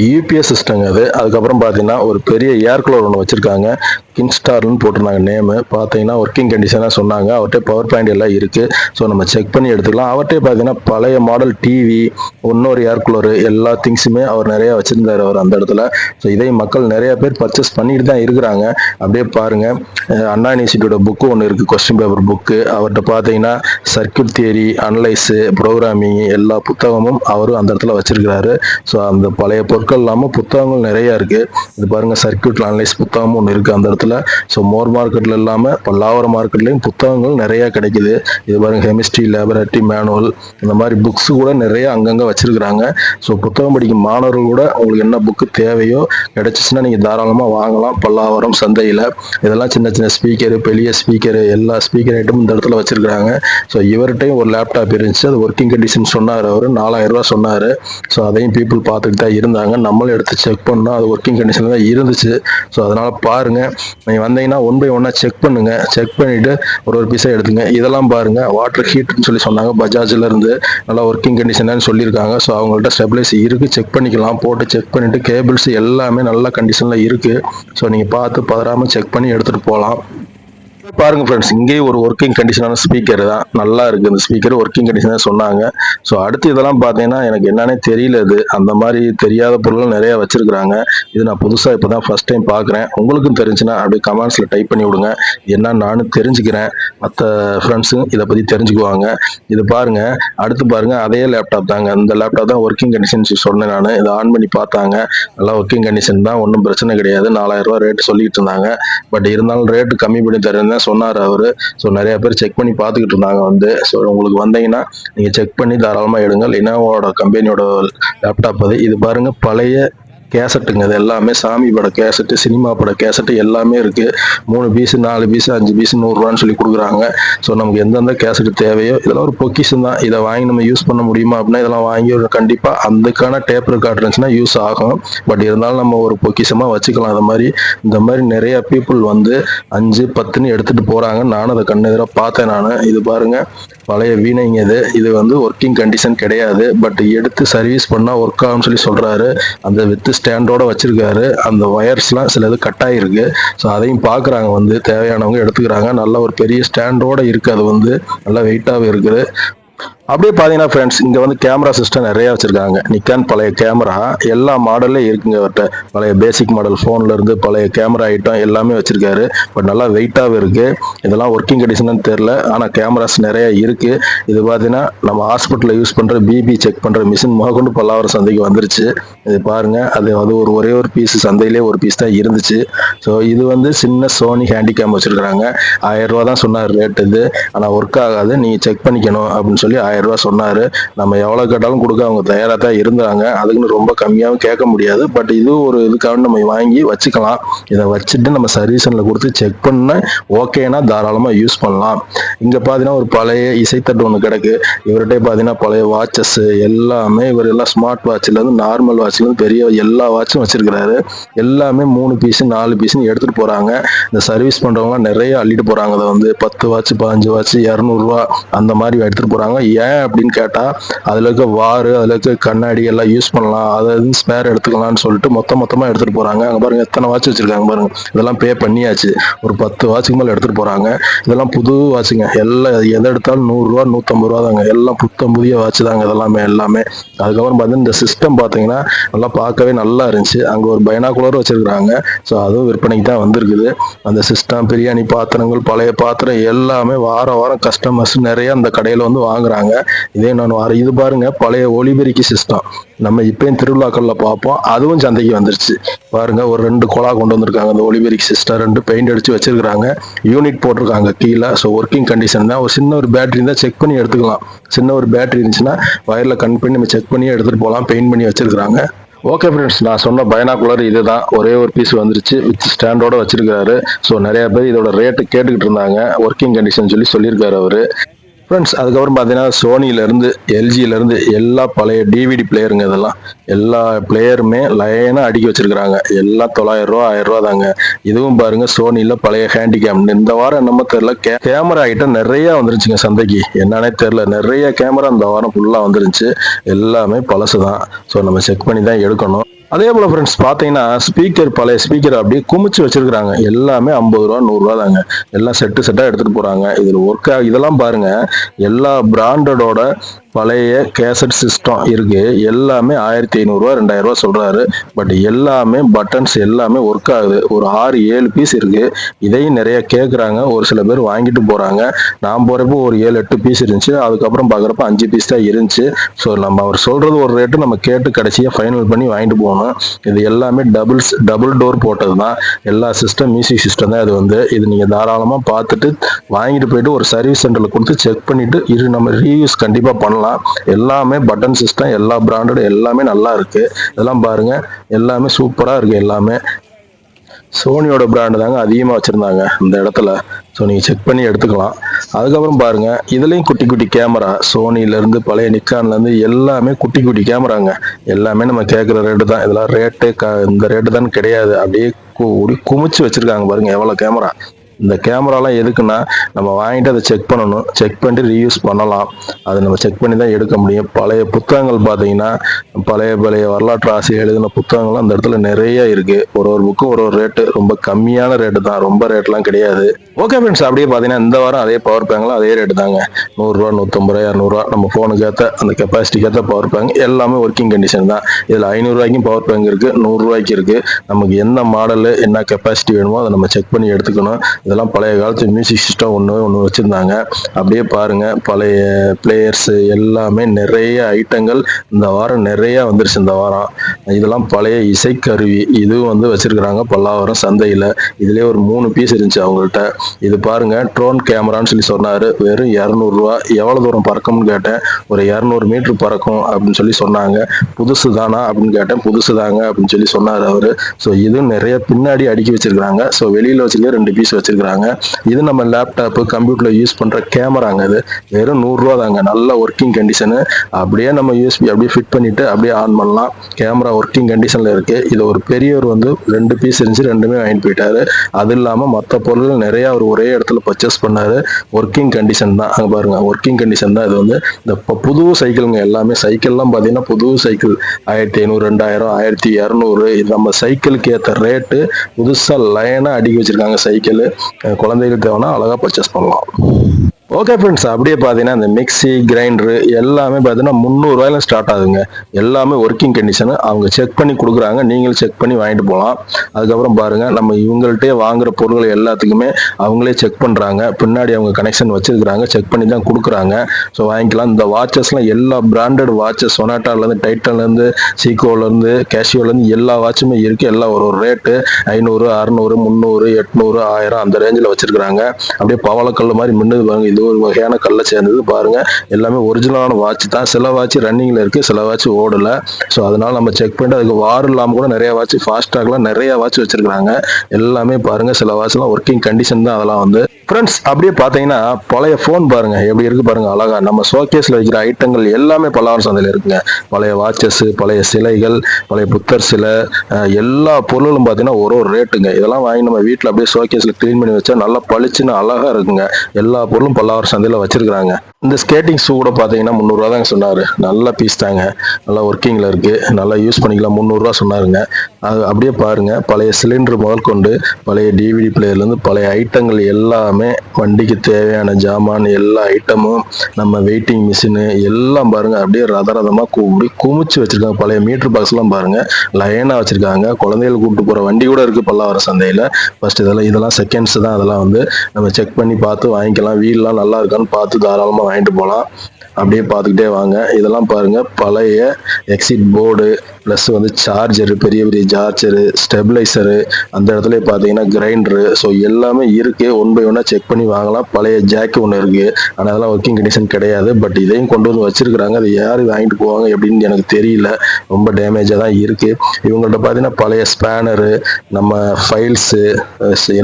Speaker 1: யூபிஎஸ் சிஸ்டங்க அது. அதுக்கப்புறம் பார்த்தீங்கன்னா ஒரு பெரிய ஏர் கூலர் ஒன்று வச்சுருக்காங்க. கின்ஸ்டார்னு போட்டிருந்தாங்க நேமு பார்த்தீங்கன்னா ஒர்க்கிங் கண்டிஷனாக சொன்னாங்க. அவர்கிட்ட பவர் பாயிண்ட் எல்லாம் இருக்குது ஸோ நம்ம செக் பண்ணி எடுத்துக்கலாம். அவர்கிட்ட பார்த்தீங்கன்னா பழைய மாடல் டிவி இன்னொரு ஏர் கூலர் எல்லா திங்ஸுமே அவர் நிறையா வச்சுருந்தார் அவர் அந்த இடத்துல. ஸோ இதையும் மக்கள் நிறையா பேர் பர்ச்சேஸ் பண்ணிட்டு தான் இருக்கிறாங்க. அப்படியே பாருங்கள் அண்ணா யூனிவர்சிட்டியோட புக்கு ஒன்று இருக்குது கொஸ்டின் பேப்பர் புக்கு அவர்கிட்ட பார்த்தீங்கன்னா சர்க்கியூட் தியரி அனலைஸு ப்ரோக்ராமிங் எல்லா புத்தகமும் அவரும் அந்த இடத்துல வச்சுருக்கிறாரு. ஸோ அந்த பழைய பொருட்கள் இல்லாமல் புத்தகங்கள் நிறைய இருக்குது இது பாருங்க சர்க்கியூட் அனலைஸ் புத்தகமும் ஒன்று இருக்குது அந்த இடத்துல. ஸோ மோர் மார்க்கெட்டில் இல்லாமல் பல்லாவர மார்க்கெட்லேயும் புத்தகங்கள் நிறைய கிடைக்குது. இது பாருங்க கெமிஸ்ட்ரி லேபரேட்டரி மேனுவல் இந்த மாதிரி புக்ஸ் கூட நிறைய அங்கங்கே வச்சிருக்கிறாங்க. ஸோ புத்தகம் படிக்கும் மாணவர்கள் கூட உங்களுக்கு என்ன புக்கு தேவையோ கிடைச்சிச்சுன்னா நீங்கள் தாராளமாக வாங்கலாம். பல்லாவரம் சந்தையில். இதெல்லாம் சின்ன சின்ன ஸ்பீக்கரு பெரிய ஸ்பீக்கரு எல்லா ஸ்பீக்கர் ஐட்டமும் இந்த இடத்துல வச்சிருக்கிறாங்க. ஸோ இவர்கிட்டையும் ஒரு லேப்டாப் இருந்துச்சு. அது ஒர்க்கிங் கண்டிஷன் சொன்னார் அவர். நாலாயிரம் ரூபா சொன்னார். ஸோ அதையும் பீப்புள் பார்த்துட்டு தான் இருந்தாங்க. நம்மளும் எடுத்து செக் பண்ணோம் அது ஒர்க்கிங் கண்டிஷனில் தான் இருந்துச்சு. ஸோ அதனால பாருங்க. நீங்கள் வந்தீங்கன்னா ஒன் பை ஒன்னாக செக் பண்ணுங்க. செக் பண்ணிட்டு ஒரு ஒரு பீஸாக எடுத்துங்க. இதெல்லாம் பாருங்க. வாட்டர் ஹீட்னு சொல்லி சொன்னாங்க. பஜாஜ்ல இருந்து நல்லா ஒர்க்கிங் கண்டிஷன் சொல்லியிருக்காங்க. ஸோ அவங்கள்ட்ட ஸ்டெபிலைஸ் இருக்கு. செக் பண்ணிக்கலாம். போட்டு செக் பண்ணிட்டு கேபிள்ஸ் எல்லாமே நல்ல கண்டிஷன்ல இருக்கு. ஸோ நீங்க பார்த்து பதறாம செக் பண்ணி எடுத்துட்டு போகலாம். பாருங்க ஃப்ரெண்ட்ஸ் இங்கேயும் ஒரு ஒர்க்கிங் கண்டிஷனான ஸ்பீக்கர் தான். நல்லா இருக்கு இந்த ஸ்பீக்கர் ஒர்க்கிங் கண்டிஷனாக சொன்னாங்க. ஸோ அடுத்து இதெல்லாம் பார்த்தீங்கன்னா எனக்கு என்னன்னே தெரியல இது. அந்த மாதிரி தெரியாத பொருள்கள் நிறைய வச்சிருக்கிறாங்க. இது நான் புதுசாக இப்போ தான் ஃபர்ஸ்ட் டைம் பார்க்குறேன். உங்களுக்கும் தெரிஞ்சுன்னா அப்படியே கமெண்ட்ஸில் டைப் பண்ணி விடுங்க. என்ன நானும் தெரிஞ்சுக்கிறேன். மற்ற ஃப்ரெண்ட்ஸும் இதை பற்றி தெரிஞ்சுக்குவாங்க. இது பாருங்க அடுத்து பாருங்க அதே லேப்டாப் தாங்க. இந்த லேப்டாப் தான் ஒர்க்கிங் கண்டிஷன் சொன்னேன் நான். இதை ஆன் பண்ணி பார்த்தாங்க. நல்லா ஒர்க்கிங் கண்டிஷன் தான் ஒன்றும் பிரச்சனை கிடையாது. நாலாயிரம் ரூபா ரேட் சொல்லிட்டு இருந்தாங்க. பட் இருந்தாலும் ரேட்டு கம்மி பண்ணி தரேன் சொன்னார் அவரு. ஸோ நிறைய பேர் செக் பண்ணி பார்த்துக்கிட்டு இருந்தாங்க வந்து. ஸோ உங்களுக்கு வந்தீங்கன்னா நீங்கள் செக் பண்ணி தாராளமாக எடுங்க லினோவோட கம்பெனியோட லேப்டாப் அது. இது பாருங்க பழைய கேசட்டுங்க இது எல்லாமே சாமி பட கேசட்டு சினிமா பட கேசட்டு எல்லாமே இருக்கு. மூணு பீஸ் நாலு பீஸ் அஞ்சு பீஸ் நூறுரூவான்னு சொல்லி கொடுக்குறாங்க. ஸோ நமக்கு எந்தெந்த கேசட்டு தேவையோ இதெல்லாம் ஒரு பொக்கிஷம் தான். இதை வாங்கி நம்ம யூஸ் பண்ண முடியுமா அப்படின்னா இதெல்லாம் வாங்கி ஒரு கண்டிப்பாக அதுக்கான டேப் ரெக்கார்ட் இருந்துச்சுன்னா யூஸ் ஆகும் பட் இருந்தாலும் நம்ம ஒரு பொக்கிஷமாக வச்சுக்கலாம். அது மாதிரி இந்த மாதிரி நிறைய பீப்புள் வந்து அஞ்சு பத்துன்னு எடுத்துகிட்டு போகிறாங்க நானும் அதை கண்ணெதிராக பார்த்தேன் நான். இது பாருங்க. பழைய வீணைங்க இது. இது வந்து ஒர்க்கிங் கண்டிஷன் கிடையாது. பட் எடுத்து சர்வீஸ் பண்ணால் ஒர்க் ஆகும்னு சொல்லி சொல்கிறாரு அந்த வித்து ஸ்டாண்டோட வச்சிருக்காரு. அந்த ஒயர்ஸ்லாம் சிலது கட் ஆகிருக்கு ஸோ அதையும் பார்க்குறாங்க வந்து. தேவையானவங்க எடுத்துக்கிறாங்க. நல்ல ஒரு பெரிய ஸ்டாண்டோட இருக்குது அது வந்து நல்லா வெயிட்டாகவே இருக்குது. அப்படியே பார்த்தீங்கன்னா ஃப்ரெண்ட்ஸ் இங்கே வந்து கேமரா சிஸ்டம் நிறைய வச்சுருக்காங்க. நிக்கான் பழைய கேமரா எல்லா மாடல்லையும் இருக்குங்க அவர்கிட்ட. பழைய பேசிக் மாடல் ஃபோனில் இருந்து பழைய கேமரா ஐட்டம் எல்லாமே வச்சிருக்காரு. பட் நல்லா வெயிட்டாகவும் இருக்குது இதெல்லாம் ஒர்க்கிங் கண்டிஷன் தெரில ஆனால் கேமராஸ் நிறைய இருக்குது இது பார்த்தீங்கன்னா நம்ம ஹாஸ்பிட்டலில் யூஸ் பண்ணுற பிபி செக் பண்ணுற மிஷின் முகக்கொண்டு பல்லாவரம் சந்தைக்கு வந்துருச்சு. இது பாருங்கள் அது அது ஒரு ஒரே ஒரு பீஸ் சந்தையிலே ஒரு பீஸ் தான் இருந்துச்சு. ஸோ இது வந்து சின்ன சோனி ஹேண்டிகேம் வச்சுருக்குறாங்க. ஆயிரம் ரூபா தான் சொன்னார் ரேட் இது. ஆனால் ஒர்க் ஆகாது. நீங்கள் செக் பண்ணிக்கணும் அப்படின்னு சொல்லி ஆயிரம் ரூபா சொன்னாரு. நம்ம எவ்வளவு கேட்டாலும் கொடுக்க அவங்க தயாரா தான் இருந்தாங்க. அதுக்குன்னு ரொம்ப கம்மியாகவும் கேட்க முடியாது. பட் இது ஒரு இதுக்காக நம்ம வாங்கி வச்சுக்கலாம். இதை வச்சுட்டு நம்ம சர்வீசன்ல கொடுத்து செக் பண்ண ஓகேனா தாராளமா யூஸ் பண்ணலாம். இங்க பாத்தீங்கன்னா ஒரு பழைய இசைத்தட்டு ஒன்று கிடக்கு. இவர்கிட்ட பாத்தீங்கன்னா பழைய வாட்சஸ் எல்லாமே இவர் எல்லாம் ஸ்மார்ட் வாட்ச்ல இருந்து நார்மல் வாட்ச்ல இருந்து பெரிய எல்லா வாட்சும் வச்சிருக்கிறாரு. எல்லாமே மூணு பீஸ் நாலு பீஸ்னு எடுத்துட்டு போறாங்க. இந்த சர்வீஸ் பண்றவங்க நிறைய அள்ளிட்டு போறாங்க. அதை வந்து பத்து வாட்ச் பதினஞ்சு வாட்ச் இரநூறுவா அந்த மாதிரி எடுத்துட்டு போறாங்க. ஏன் அப்படின்னு கேட்டா அதுல இருக்க வாரு அதுல இருக்க கண்ணாடி எல்லாம் யூஸ் பண்ணலாம். அதை ஸ்பேர் எடுத்துக்கலாம்னு சொல்லிட்டு மொத்த மொத்தமா எடுத்துட்டு போறாங்க. அங்க பாருங்க எத்தனை வாட்ச் வச்சிருக்காங்க பாருங்க. இதெல்லாம் பே பண்ணியாச்சு. ஒரு பத்து வாட்சுக்கு மேல எடுத்துட்டு போறாங்க. இதெல்லாம் புது வாட்சுங்க எல்லாம் எதை எடுத்தாலும் நூறு ரூபா நூத்தம்பது ரூபா தாங்க. எல்லாம் புத்தம் புதிய வாட்ச் தாங்க இதெல்லாமே எல்லாமே. அதுக்கப்புறம் பார்த்தீங்கன்னா இந்த சிஸ்டம் பார்த்தீங்கன்னா நல்லா பார்க்கவே நல்லா இருந்துச்சு. அங்க ஒரு பைனாகுலர் வச்சிருக்காங்க ஸோ அதுவும் விற்பனைக்கு தான் வந்திருக்குது. அந்த சிஸ்டம் பிரியாணி பாத்திரங்கள் பழைய பாத்திரம் எல்லாமே வார வாரம் கஸ்டமர்ஸ் நிறைய அந்த கடையில் வந்து வாங்குறாங்க. இதே நான் வர இது பாருங்க பழைய ஒலிபெருக்கி சிஸ்டம் நம்ம இப்பயும் திருவிழாக்கள்ல பார்ப்போம். அதுவும் சந்தைக்கு வந்துருச்சு. பாருங்க ஒரு ரெண்டு குழா கொண்டு வந்திருக்காங்க. அந்த ஒலிபெருக்கி சிஸ்டம் ரெண்டு பெயிண்ட் அடிச்சு வச்சிருக்காங்க யூனிட் போட்டிருக்காங்க கீழே. ஸோ ஒர்க்கிங் கண்டிஷன் தான். ஒரு சின்ன ஒரு பேட்டரி தான் செக் பண்ணி எடுத்துக்கலாம். சின்ன ஒரு பேட்டரி இருந்துச்சுன்னா வயர்ல கன் பண்ணி நம்ம செக் பண்ணி எடுத்துட்டு போகலாம். பெயிண்ட் பண்ணி வச்சிருக்காங்க ஓகே ஃப்ரெண்ட்ஸ் நான் சொன்ன பைனாகுலர் இதுதான். ஒரே ஒரு பீஸ் வந்துருச்சு. வித் ஸ்டாண்டோட வச்சிருக்காரு ஸோ நிறைய பேர் இதோட ரேட்டு கேட்டுக்கிட்டு இருந்தாங்க. ஒர்க்கிங் கண்டிஷன் சொல்லி சொல்லியிருக்காரு அவரு. ஃப்ரெண்ட்ஸ் அதுக்கப்புறம் பார்த்தீங்கன்னா சோனியிலேருந்து எல்ஜியிலேருந்து எல்லா பழைய டிவிடி பிளேயருங்க இதெல்லாம் எல்லா பிளேயருமே லைனாக அடுக்கி வச்சிருக்கிறாங்க. எல்லாம் தொள்ளாயிரம் ரூபா ஆயிரம் ரூபா தாங்க. இதுவும் பாருங்க சோனியில் பழைய ஹேண்டிகேம் இந்த வாரம் என்னமோ தெரில கே கேமரா ஐட்டம் நிறைய வந்துருச்சுங்க சந்தைக்கு. என்னன்னே தெரில நிறைய கேமரா இந்த வாரம் ஃபுல்லாக வந்துருந்துச்சு. எல்லாமே பழசு தான் ஸோ நம்ம செக் பண்ணி தான் எடுக்கணும். அதே போல் ஃப்ரெண்ட்ஸ் பார்த்தீங்கன்னா ஸ்பீக்கர் பழைய ஸ்பீக்கர் அப்படியே குமிச்சு வச்சிருக்கிறாங்க. எல்லாமே ஐம்பது ரூபா நூறுரூவா தாங்க. எல்லாம் செட்டு செட்டாக எடுத்துகிட்டு போகிறாங்க இதில் ஒர்க் இதெல்லாம் பாருங்கள் எல்லா பிராண்டடோட பழைய கேசட் சிஸ்டம் இருக்கு. எல்லாமே ஆயிரத்தி ஐநூறுரூவா ரெண்டாயிரம் ரூபா சொல்றாரு. பட் எல்லாமே பட்டன்ஸ் எல்லாமே ஒர்க் ஆகுது. ஒரு ஆறு ஏழு பீஸ் இருக்கு. இதையும் நிறைய கேட்குறாங்க ஒரு சில பேர் வாங்கிட்டு போறாங்க. நான் போறப்போ ஒரு ஏழு எட்டு பீஸ் இருந்துச்சு. அதுக்கப்புறம் பார்க்குறப்ப அஞ்சு பீஸ் தான் இருந்துச்சு. ஸோ நம்ம அவர் சொல்றது ஒரு ரேட்டு நம்ம கேட்டு கடைசியாக ஃபைனல் பண்ணி வாங்கிட்டு போகணும். இது எல்லாமே டபுள்ஸ் டபுள் டோர் போட்டது தான். எல்லா சிஸ்டம் மியூசிக் சிஸ்டம் தான் இது வந்து. இது நீங்கள் தாராளமாக பார்த்துட்டு வாங்கிட்டு போயிட்டு ஒரு சர்வீஸ் சென்டரில் கொடுத்து செக் பண்ணிட்டு இது நம்ம ரீயூஸ் கண்டிப்பாக பண்ணலாம். எல்லாமே பட்டன் சிஸ்டம் எல்லா பிராண்டடும் எல்லாமே நல்லா இருக்கு. இதெல்லாம் பாருங்க. எல்லாமே சூப்பராக இருக்கு எல்லாமே. சோனியோட பிராண்டு தாங்க அதிகமாக வச்சுருந்தாங்க இந்த இடத்துல. ஸோ நீங்கள் செக் பண்ணி எடுத்துக்கலாம். அதுக்கப்புறம் பாருங்க. இதுலேயும் குட்டி குட்டி கேமரா சோனிலேருந்து பழைய நிக்கான்லேருந்து எல்லாமே குட்டி குட்டி கேமராங்க எல்லாமே நம்ம கேட்குற ரேட்டு தான். இதெல்லாம் ரேட்டு க இந்த ரேட்டு தான் கிடையாது. அப்படியே கூடி குமிச்சு வச்சுருக்காங்க பாருங்க. எவ்வளோ கேமரா இந்த கேமராலாம் எதுக்குன்னா நம்ம வாங்கிட்டு அதை செக் பண்ணணும். செக் பண்ணிட்டு ரீயூஸ் பண்ணலாம். அதை நம்ம செக் பண்ணி தான் எடுக்க முடியும். பழைய புத்தகங்கள் பார்த்தீங்கன்னா பழைய பழைய வரலாற்று ஆசை எழுதின புத்தகங்கள்லாம் அந்த இடத்துல நிறைய இருக்கு. ஒரு ஒரு புக்கும் ஒரு ஒரு ரேட்டு ரொம்ப கம்மியான ரேட்டு தான். ரொம்ப ரேட்லாம் கிடையாது. ஓகே ஃப்ரெண்ட்ஸ் அப்படியே பார்த்தீங்கன்னா இந்த வாரம் அதே பவர் பேங்க்லாம் அதே ரேட்டு தாங்க. நூறுரூவா நூற்றம்பது ரூபா இரநூறுவா நம்ம ஃபோனுக்கு ஏற்ற அந்த கெப்பாசிட்டிக்கு ஏற்ற பவர் பேங்க் எல்லாமே ஒர்க்கிங் கண்டிஷன் தான். இதில் ஐநூறுரூவாய்க்கும் பவர் பேங்க் இருக்குது நூறுரூவாய்க்கு இருக்குது நமக்கு என்ன மாடலு என்ன கெப்பாசிட்டி வேணுமோ அதை நம்ம செக் பண்ணி எடுத்துக்கணும். இதெல்லாம் பழைய காலத்து மியூசிக் சிஸ்டம் ஒன்று ஒன்று வச்சுருந்தாங்க. அப்படியே பாருங்க பழைய பிளேயர்ஸு எல்லாமே நிறைய ஐட்டங்கள் இந்த வாரம் நிறைய வந்துருச்சு இந்த வாரம். இதெல்லாம் பழைய இசைக்கருவி. இதுவும் வந்து வச்சிருக்கிறாங்க பல்லாவரம் சந்தையில். இதுலேயே ஒரு மூணு பீஸ் இருந்துச்சு அவங்கள்ட்ட. இது பாருங்க ட்ரோன் கேமரான்னு சொல்லி சொன்னாரு. வெறும் இரநூறுவா எவ்வளோ தூரம் பறக்கும்னு கேட்டேன். ஒரு இரநூறு மீட்ரு பறக்கும் அப்படின்னு சொல்லி சொன்னாங்க. புதுசு தானா அப்படின்னு கேட்டேன். புதுசு தாங்க அப்படின்னு சொல்லி சொன்னார் அவர். ஸோ இதுவும் நிறைய பின்னாடி அடுக்கி வச்சிருக்காங்க ஸோ வெளியில் வச்சிருக்க ரெண்டு பீஸ் வச்சிருக்காங்க. இது நம்ம லேப்டாப்பு கம்ப்யூட்டரில் யூஸ் பண்ணுற கேமராங்க இது. வெறும் நூறுரூவா தாங்க. நல்ல ஒர்க்கிங் கண்டிஷனு அப்படியே நம்ம யூஎஸ்பி அப்படியே ஃபிட் பண்ணிட்டு அப்படியே ஆன் பண்ணலாம். கேமரா ஒர்க்கிங் கண்டிஷனில் இருக்கு. இது ஒரு பெரியவர் வந்து ரெண்டு பீஸ் இருந்துச்சு. ரெண்டுமே வாங்கிட்டு போயிட்டாரு. அது இல்லாமல் மற்ற பொருள்கள் நிறைய அவர் ஒரே இடத்துல பர்ச்சேஸ் பண்ணாரு. ஒர்க்கிங் கண்டிஷன் தான். அங்கே பாருங்க. ஒர்க்கிங் கண்டிஷன் தான். இது வந்து இந்த இப்போ புது சைக்கிளுங்க எல்லாமே. சைக்கிள்லாம் பார்த்தீங்கன்னா புது சைக்கிள் ஆயிரத்தி ஐநூறு ரெண்டாயிரம் ஆயிரத்தி இரநூறு. இது நம்ம சைக்கிளுக்கு ஏற்ற ரேட்டு புதுசாக லைனாக அடுக்கி வச்சிருக்காங்க சைக்கிள் குழந்தைகளுக்கு தேவைன்னா அழகாக பர்ச்சேஸ் பண்ணலாம். ஓகே ஃப்ரெண்ட்ஸ் அப்படியே பார்த்தீங்கன்னா இந்த மிக்ஸி கிரைண்டரு எல்லாமே பார்த்தீங்கன்னா முந்நூறுவாயில ஸ்டார்ட் ஆகுதுங்க. எல்லாமே ஒர்க்கிங் கண்டிஷனு அவங்க செக் பண்ணி கொடுக்குறாங்க. நீங்களும் செக் பண்ணி வாங்கிட்டு போகலாம். அதுக்கப்புறம் பாருங்கள் நம்ம இவங்கள்ட்டே வாங்குற பொருட்கள் எல்லாத்துக்குமே அவங்களே செக் பண்ணுறாங்க பின்னாடி அவங்க கனெக்ஷன் வச்சுருக்கிறாங்க. செக் பண்ணி தான் கொடுக்குறாங்க. ஸோ வாங்கிக்கலாம். இந்த வாட்சஸ்லாம் எல்லா பிராண்டட் வாட்சஸ் சொனாட்டாலேருந்து டைட்டன்லேருந்து சீக்கோலேருந்து கேஷியோலேருந்து எல்லா வாட்சுமே இருக்குது எல்லாம் ஒரு ஒரு ரேட்டு ஐநூறு அறநூறு முந்நூறு எட்நூறு ஆயிரம் அந்த ரேஞ்சில் வச்சுருக்கிறாங்க. அப்படியே பவளக்கல் மாதிரி மின்னுது பாருங்க. இது ஒரு வகையான கல்லை சேர்ந்தது. பாருங்க எல்லாமே ஒரிஜினலான வாட்ச் தான். சில வாட்ச் ரன்னிங்ல இருக்கு சில வாட்ச் ஓடல. ஸோ அதனால நம்ம செக் பண்ணிட்டு அதுக்கு வார் இல்லாமல் கூட நிறைய வாட்ச் ஃபாஸ்டாக்லாம் நிறைய வாட்ச் வச்சிருக்காங்க எல்லாமே பாருங்க சில வாட்ச்லாம் ஒர்க்கிங் கண்டிஷன் தான் அதெல்லாம் வந்து. ஃப்ரெண்ட்ஸ் அப்படியே பார்த்தீங்கன்னா பழைய ஃபோன் பாருங்க எப்படி இருக்கு பாருங்க அழகா. நம்ம ஷோகேஸ்ல வைக்கிற ஐட்டங்கள் எல்லாமே பல்லாவரம் சந்தையில் இருக்குங்க. பழைய வாட்சஸ் பழைய சிலைகள் பழைய புத்தர் சிலை எல்லா பொருளும் பார்த்தீங்கன்னா ஒரு ஒரு ரேட்டுங்க இதெல்லாம் வாங்கி நம்ம வீட்டில் அப்படியே ஷோகேஸ்ல க்ளீன் பண்ணி வச்சா நல்லா பளிச்சுன்னு அழகா இருக்குங்க. எல்லா பொருளும் பல்லாவரம் சந்தையில் வச்சுருக்குறாங்க. இந்த ஸ்கேட்டிங் ஷூ கூட பார்த்தீங்கன்னா முந்நூறுரூவா தாங்க சொன்னார். நல்ல பீஸ் தாங்க. நல்லா ஒர்க்கிங்கில் இருக்குது நல்லா யூஸ் பண்ணிக்கலாம். முந்நூறுரூவா சொன்னாருங்க. அது அப்படியே பாருங்கள் பழைய சிலிண்டர் முதல் கொண்டு பழைய டிவிடி பிளேயர்லேருந்து பழைய ஐட்டங்கள் எல்லாமே வண்டிக்கு தேவையான ஜாமான் எல்லா ஐட்டமும் நம்ம வெயிட்டிங் மிஷினு எல்லாம் பாருங்கள் அப்படியே ரத ரதமாக கூப்பிடி குமிச்சு வச்சுருக்காங்க. பழைய மீட்ரு பாக்ஸ்லாம் பாருங்கள் லைனாக வச்சுருக்காங்க. குழந்தைகள் கூப்பிட்டு போகிற வண்டி கூட இருக்குது பல்லாவர சந்தையில். ஃபர்ஸ்ட் இதெல்லாம் இதெல்லாம் செகண்ட்ஸ் தான். அதெல்லாம் வந்து நம்ம செக் பண்ணி பார்த்து வாங்கிக்கலாம். வீல்லாம் நல்லா இருக்கான்னு பார்த்து தாராளமாக வாங்கிட்டு போகலாம் அப்படியே பார்த்துக்கிட்டே வாங்க. இதெல்லாம் பாருங்க பழைய எக்ஸிட் போர்டு ப்ளஸ் வந்து சார்ஜரு பெரிய பெரிய சார்ஜரு ஸ்டெபிளைசரு அந்த இடத்துல பார்த்தீங்கன்னா கிரைண்டரு ஸோ எல்லாமே இருக்கு. ஒன் பை ஒன்னாக செக் பண்ணி வாங்கலாம். பழைய ஜாக்கு ஒன்று இருக்கு. ஆனால் அதெல்லாம் ஒர்க்கிங் கண்டிஷன் கிடையாது. பட் இதையும் கொண்டு வந்து வச்சிருக்கிறாங்க. அது யார் வாங்கிட்டு போவாங்க எப்படின்னு எனக்கு தெரியல. ரொம்ப டேமேஜாக தான் இருக்கு. இவங்கள்ட்ட பார்த்தீங்கன்னா பழைய ஸ்பேனரு நம்ம ஃபைல்ஸு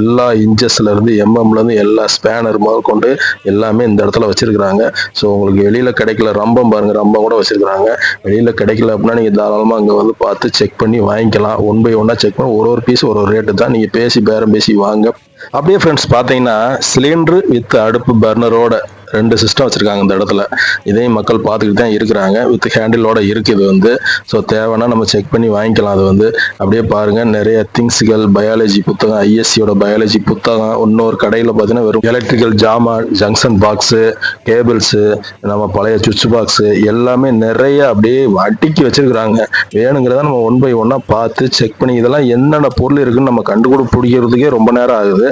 Speaker 1: எல்லா இன்ச்சஸ்ல இருந்து எம்எம்ல இருந்து எல்லா ஸ்பேனர் முதல் கொண்டு எல்லாமே இந்த இடத்துல வச்சிருக்கிறாங்க. ஸோ உங்களுக்கு வெளியில கிடைக்கல ரம்பம் பாருங்க. ரம்பம் கூட வச்சிருக்கிறாங்க. வெளியில கிடைக்கல அப்படின்னா நீங்க தாராளமாக அங்க வந்து பார்த்து செக் பண்ணி வாங்கிக்கலாம். ஒன் பை ஒன்னா செக் பண்ணி ஒரு ஒரு பீஸ் ஒரு ஒரு ரேட்டு தான். நீங்க பேசி பேரம் பேசி வாங்க. அப்படியே ஃப்ரெண்ட்ஸ் பார்த்தீங்கன்னா சிலிண்டர் வித் அடுப்பு பர்னரோட ரெண்டு சிஸ்டம் வச்சுருக்காங்க இந்த இடத்துல. இதையும் மக்கள் பார்த்துக்கிட்டு தான் இருக்கிறாங்க. வித் ஹேண்டிலோட இருக்குது வந்து. ஸோ தேவைன்னா நம்ம செக் பண்ணி வாங்கிக்கலாம் அது வந்து. அப்படியே பாருங்க நிறைய திங்ஸ்கள் பயாலஜி புத்தகம் ஐஎஸ்சியோட பயாலஜி புத்தகம். இன்னொரு கடையில் பார்த்தீங்கன்னா வெறும் எலக்ட்ரிக்கல் ஜாமான் ஜங்ஷன் பாக்ஸு கேபிள்ஸு நம்ம பழைய சுவிட்ச் பாக்ஸு எல்லாமே நிறைய அப்படியே வட்டிக்கு வச்சிருக்கிறாங்க. வேணுங்கிறத நம்ம ஒன் பை ஒன்னாக பார்த்து செக் பண்ணி இதெல்லாம் என்னென்ன பொருள் இருக்குன்னு நம்ம கண்டுபிடி பிடிக்கிறதுக்கே ரொம்ப நேரம் ஆகுது.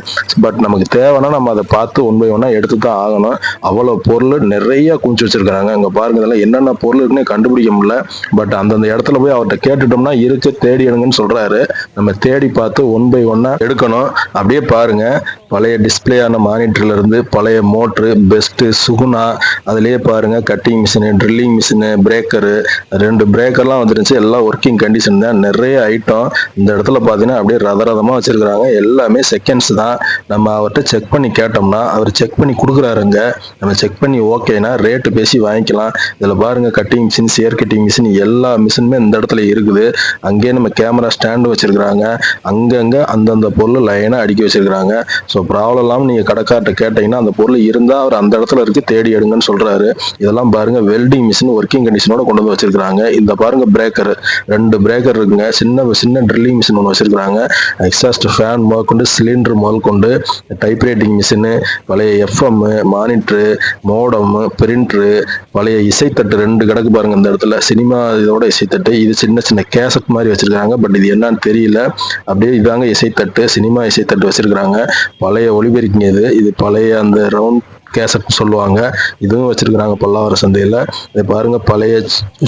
Speaker 1: பட் நமக்கு தேவைன்னா நம்ம அதை பார்த்து ஒன் பை ஒன்னாக எடுத்து தான் ஆகணும். அவ்வளோ பொருள் நிறைய குஞ்சு வச்சிருக்கிறாங்க. அங்கே பாருங்க இதெல்லாம் என்னென்ன பொருள் இருக்குன்னு கண்டுபிடிக்க முடியல. பட் அந்தந்த இடத்துல போய் அவர்கிட்ட கேட்டுட்டோம்னா இருக்கு தேடி எடுங்கன்னு சொல்றாரு. நம்ம தேடி பார்த்து ஒன் பை ஒன்னா எடுக்கணும். அப்படியே பாருங்க. பழைய டிஸ்பிளேயான மானிட்டர்ல இருந்து பழைய மோட்ரு பெஸ்ட்டு சுகுனா அதுலேயே பாருங்க cutting machine drilling machine breaker ரெண்டு பிரேக்கர்லாம் வந்துருந்துச்சு எல்லாம் ஒர்க்கிங் கண்டிஷன் தான். நிறைய ஐட்டம் இந்த இடத்துல பார்த்தீங்கன்னா அப்படியே ரத ரதமாக வச்சுருக்குறாங்க. எல்லாமே செகண்ட்ஸ் தான். நம்ம அவர்கிட்ட செக் பண்ணி கேட்டோம்னா அவர் செக் பண்ணி கொடுக்குறாருங்க. நம்ம செக் பண்ணி ஓகேனா ரேட்டு பேசி வாங்கிக்கலாம். இதில் பாருங்க cutting machine chair cutting machine எல்லா மிஷினுமே இந்த இடத்துல இருக்குது. அங்கேயே நம்ம கேமரா ஸ்டாண்டு வச்சிருக்கிறாங்க. அங்கங்கே அந்தந்த பொருள் லைனாக அடுக்கி வச்சிருக்கிறாங்க. ஸோ ஸோ ப்ராப்ளம் இல்லாமல் நீங்கள் கடைக்கார்ட்ட கேட்டிங்கன்னா அந்த பொருள் இருந்தால் அவர் அந்த இடத்துல இருக்கு தேடி எடுங்கன்னு சொல்கிறாரு இதெல்லாம் பாருங்க வெல்டிங் மிஷின் ஒர்க்கிங் கண்டிஷனோட கொண்டு வந்து வச்சிருக்காங்க இந்த பாருங்க பிரேக்கர் ரெண்டு பிரேக்கர் இருக்குங்க. சின்ன சின்ன ட்ரில்லிங் மிஷின் ஒன்று வச்சிருக்காங்க எக்ஸாஸ்ட் ஃபேன் முதற்கொண்டு சிலிண்டர் முதற்கொண்டு கொண்டு டைப் மிஷினு பழைய எஃப்எம் மானிட்ரு மோடம் பிரிண்டரு பழைய இசைத்தட்டு ரெண்டு கிடக்கு பாருங்க இந்த இடத்துல. சினிமா இதோட இசைத்தட்டு. இது சின்ன சின்ன கேசட் மாதிரி வச்சிருக்காங்க பட் இது என்னன்னு தெரியல. அப்படியே இதாங்க இசைத்தட்டு. சினிமா இசைத்தட்டு வச்சிருக்காங்க பழைய ஒளிபெருக்கிங்க இது இது பழைய அந்த ரவுண்ட் கேசட் சொல்லுவாங்க. இதுவும் வச்சிருக்கிறாங்க பல்லாவர சந்தையில். இதை பாருங்க பழைய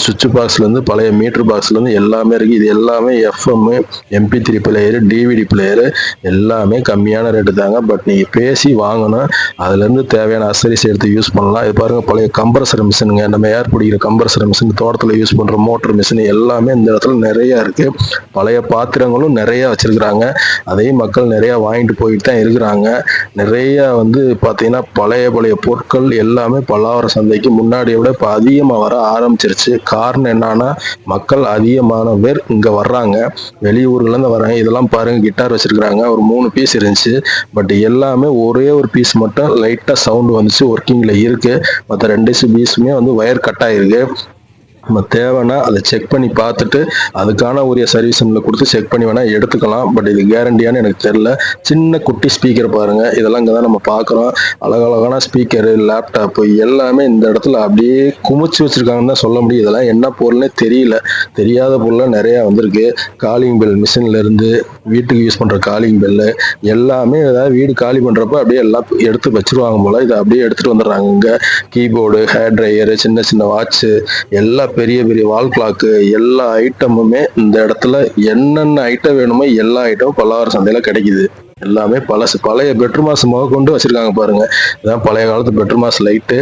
Speaker 1: சுவிட்ச் பாக்ஸ்லேருந்து பழைய மீட்டர் பாக்ஸ்லேருந்து எல்லாமே இருக்கு. இது எல்லாமே FM MP three player DVD player எல்லாமே கம்மியான ரேட்டு தாங்க. பட் நீங்கள் பேசி வாங்கணும். அதுலேருந்து தேவையான அசரிஸ் எடுத்து யூஸ் பண்ணலாம். இது பாருங்க பழைய கம்ப்ரஸர் மிஷினுங்க நம்ம ஏர் பிடிக்கிற கம்ப்ரஸர் மிஷின் தோட்டத்தில் யூஸ் பண்ணுற மோட்டர் மிஷின் எல்லாமே இந்த இடத்துல நிறைய இருக்கு. பழைய பாத்திரங்களும் நிறைய வச்சிருக்கிறாங்க. அதையும் மக்கள் நிறைய வாங்கிட்டு போயிட்டு தான் இருக்கிறாங்க. நிறைய வந்து பார்த்தீங்கன்னா பழைய பழைய பொருட்கள் எல்லாமே பல்லாவர சந்தைக்கு முன்னாடியை விட இப்போ அதிகமாக வர ஆரம்பிச்சிருச்சு. காரணம் என்னன்னா மக்கள் அதிகமான பேர் இங்கே வர்றாங்க. வெளியூர்லேருந்து வர்றாங்க. இதெல்லாம் பாருங்க கிட்டார் வச்சிருக்கிறாங்க. ஒரு மூணு பீஸ் இருந்துச்சு. பட் எல்லாமே ஒரே ஒரு பீஸ் மட்டும் லைட்டாக சவுண்டு வந்துச்சு ஒர்க்கிங்கில் இருக்கு. மற்ற ரெண்டு பீஸுமே வந்து ஒயர் கட் ஆயிருக்கு. நம்ம தேவைன்னா அதை செக் பண்ணி பார்த்துட்டு அதுக்கான உரிய சர்வீஸ் நம்மளை கொடுத்து செக் பண்ணி வேணால் எடுத்துக்கலாம். பட் இது கேரண்டியான்னு எனக்கு தெரியல. சின்ன குட்டி ஸ்பீக்கர் பாருங்க. இதெல்லாம் இங்கே தான் நம்ம பார்க்குறோம். அழகழகான ஸ்பீக்கரு லேப்டாப்பு எல்லாமே இந்த இடத்துல அப்படியே குமிச்சு வச்சிருக்காங்கன்னு தான் சொல்ல முடியும். இதெல்லாம் என்ன பொருள்னே தெரியல. தெரியாத பொருள்லாம் நிறையா வந்திருக்கு. காலிங் பெல் மிஷின்லேருந்து வீட்டுக்கு யூஸ் பண்ணுற காலிங் பெல்லு எல்லாமே ஏதாவது வீடு காலி பண்ணுறப்ப அப்படியே எல்லாம் எடுத்து வச்சிருவாங்க போல். இதை அப்படியே எடுத்துகிட்டு வந்துடுறாங்க இங்கே. கீபோர்டு ஹேர் ட்ரையரு சின்ன சின்ன வாட்ச்சு எல்லா பெரிய பெரிய வால் கிளாக்கு எல்லா ஐட்டமுமே இந்த இடத்துல என்னென்ன ஐட்டம் வேணுமோ எல்லா ஐட்டமும் பல்லாவர சந்தையில கிடைக்குது. எல்லாமே பழசு பழைய பெட்ரூமாஸ் முக கொண்டு வச்சிருக்காங்க பாருங்க. இதான் பழைய காலத்து பெட்ரூமாஸ் லைட்டு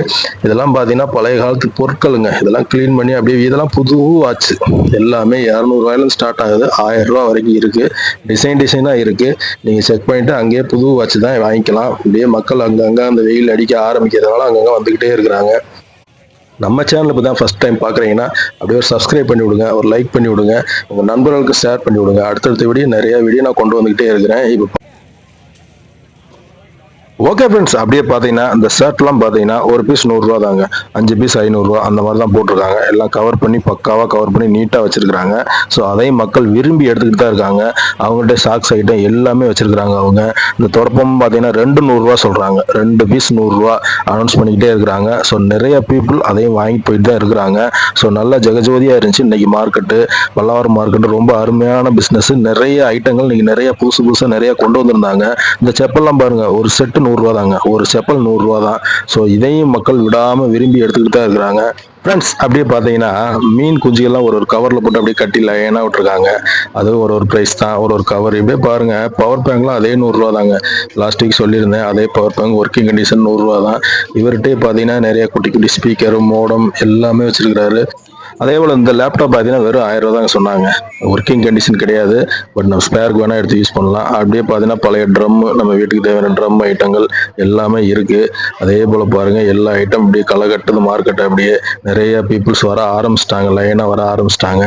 Speaker 1: இதெல்லாம் பார்த்தீங்கன்னா பழைய காலத்து பொருட்களுங்க. இதெல்லாம் க்ளீன் பண்ணி அப்படியே இதெல்லாம் புது ஆச்சு எல்லாமே இரநூறுவாயிலேருந்து ஸ்டார்ட் ஆகுது. ஆயிரம் ரூபா வரைக்கும் இருக்கு. டிசைன் டிசைனாக இருக்கு. நீங்க செக் பண்ணிட்டு அங்கேயே புது வாட்ச் தான் வாங்கிக்கலாம். அப்படியே மக்கள் அங்கங்க அந்த வெயில் அடிக்க ஆரம்பிக்கிறதுனால அங்கங்க வந்துகிட்டே இருக்கிறாங்க. நம்ம சேனல் இப்போ தான் ஃபஸ்ட் டைம் பார்க்குறீங்கன்னா அப்படியே ஒரு சப்ஸ்கிரைப் பண்ணி விடுங்க ஒரு லைக் பண்ணி விடுங்க உங்கள் நண்பர்களுக்கு ஷேர் பண்ணி விடுங்க. அடுத்தடுத்த வீடியோ நிறைய வீடியோ நான் கொண்டு வந்துக்கிட்டே இருக்கிறேன். இப்போ ஓகே ஃப்ரெண்ட்ஸ் அப்படியே பார்த்தீங்கன்னா இந்த ஷர்ட்லாம் பார்த்தீங்கன்னா ஒரு பீஸ் நூறுரூவா தாங்க. அஞ்சு பீஸ் ஐநூறுரூவா அந்த மாதிரி தான் போட்டிருக்காங்க. எல்லாம் கவர் பண்ணி பக்காவாக கவர் பண்ணி நீட்டாக வச்சிருக்காங்க ஸோ அதையும் மக்கள் விரும்பி எடுத்துக்கிட்டு தான் இருக்காங்க. அவங்கள்ட்ட சாக்ஸ் ஐட்டம் எல்லாமே வச்சிருக்கிறாங்க அவங்க. இந்த தொடப்பம் பார்த்தீங்கன்னா ரெண்டு நூறுரூவா சொல்கிறாங்க ரெண்டு பீஸ் நூறுரூவா அனௌன்ஸ் பண்ணிக்கிட்டே இருக்கிறாங்க. ஸோ நிறைய பீப்புள் அதையும் வாங்கி போயிட்டு தான் இருக்கிறாங்க. ஸோ நல்ல ஜெகஜோதியாக இருந்துச்சு. இன்றைக்கி மார்க்கெட்டு பல்லாவரம் மார்க்கெட்டு ரொம்ப அருமையான பிஸ்னஸ் நிறைய ஐட்டங்கள் இன்றைக்கி நிறைய புதுசு புதுசாக நிறைய கொண்டு வந்திருந்தாங்க. இந்த செப்பல்லாம் பாருங்கள் ஒரு செட்டு நூறுரூவா தாங்க ஒரு செப்பல் நூறுரூவா தான் ஸோ இதையும் மக்கள் விடாமல் விரும்பி எடுத்துக்கிட்டு தான் இருக்கிறாங்க. ஃப்ரெண்ட்ஸ் அப்படியே பார்த்தீங்கன்னா மீன் குஞ்சுகள்லாம் ஒரு ஒரு கவரில் போட்டு அப்படியே கட்டி லைனாக விட்டுருக்காங்க. அது ஒரு ஒரு ப்ரைஸ் தான். ஒரு ஒரு கவர் இப்படியே பாருங்கள் பவர் பேங்க்லாம் அதே நூறுரூவா தாங்க லாஸ்ட் வீக் சொல்லியிருந்தேன் அதே பவர் பேங்க் ஒர்க்கிங் கண்டிஷன் நூறுரூவா தான் இவர்கிட்டே பார்த்தீங்கன்னா நிறைய குட்டி குட்டி ஸ்பீக்கர் மோடம் எல்லாமே வச்சிருக்கிறாரு. அதே போல் இந்த லேப்டாப் பார்த்தீங்கன்னா வெறும் ஆயிரம் ரூபா தாங்க சொன்னாங்க. ஒர்க்கிங் கண்டிஷன் கிடையாது. பட் நம்ம ஸ்பேருக்கு வேணால் எடுத்து யூஸ் பண்ணலாம். அப்படியே பார்த்தீங்கன்னா பழைய ட்ரம் நம்ம வீட்டுக்கு தேவையான ட்ரம் ஐட்டங்கள் எல்லாமே இருக்குது அதே போல் பாருங்கள் எல்லா ஐட்டம் அப்படியே களை கட்டுது மார்க்கெட் அப்படியே நிறைய பீப்புள்ஸ் வர ஆரம்பிச்சிட்டாங்க. லைனாக வர ஆரம்பிச்சிட்டாங்க.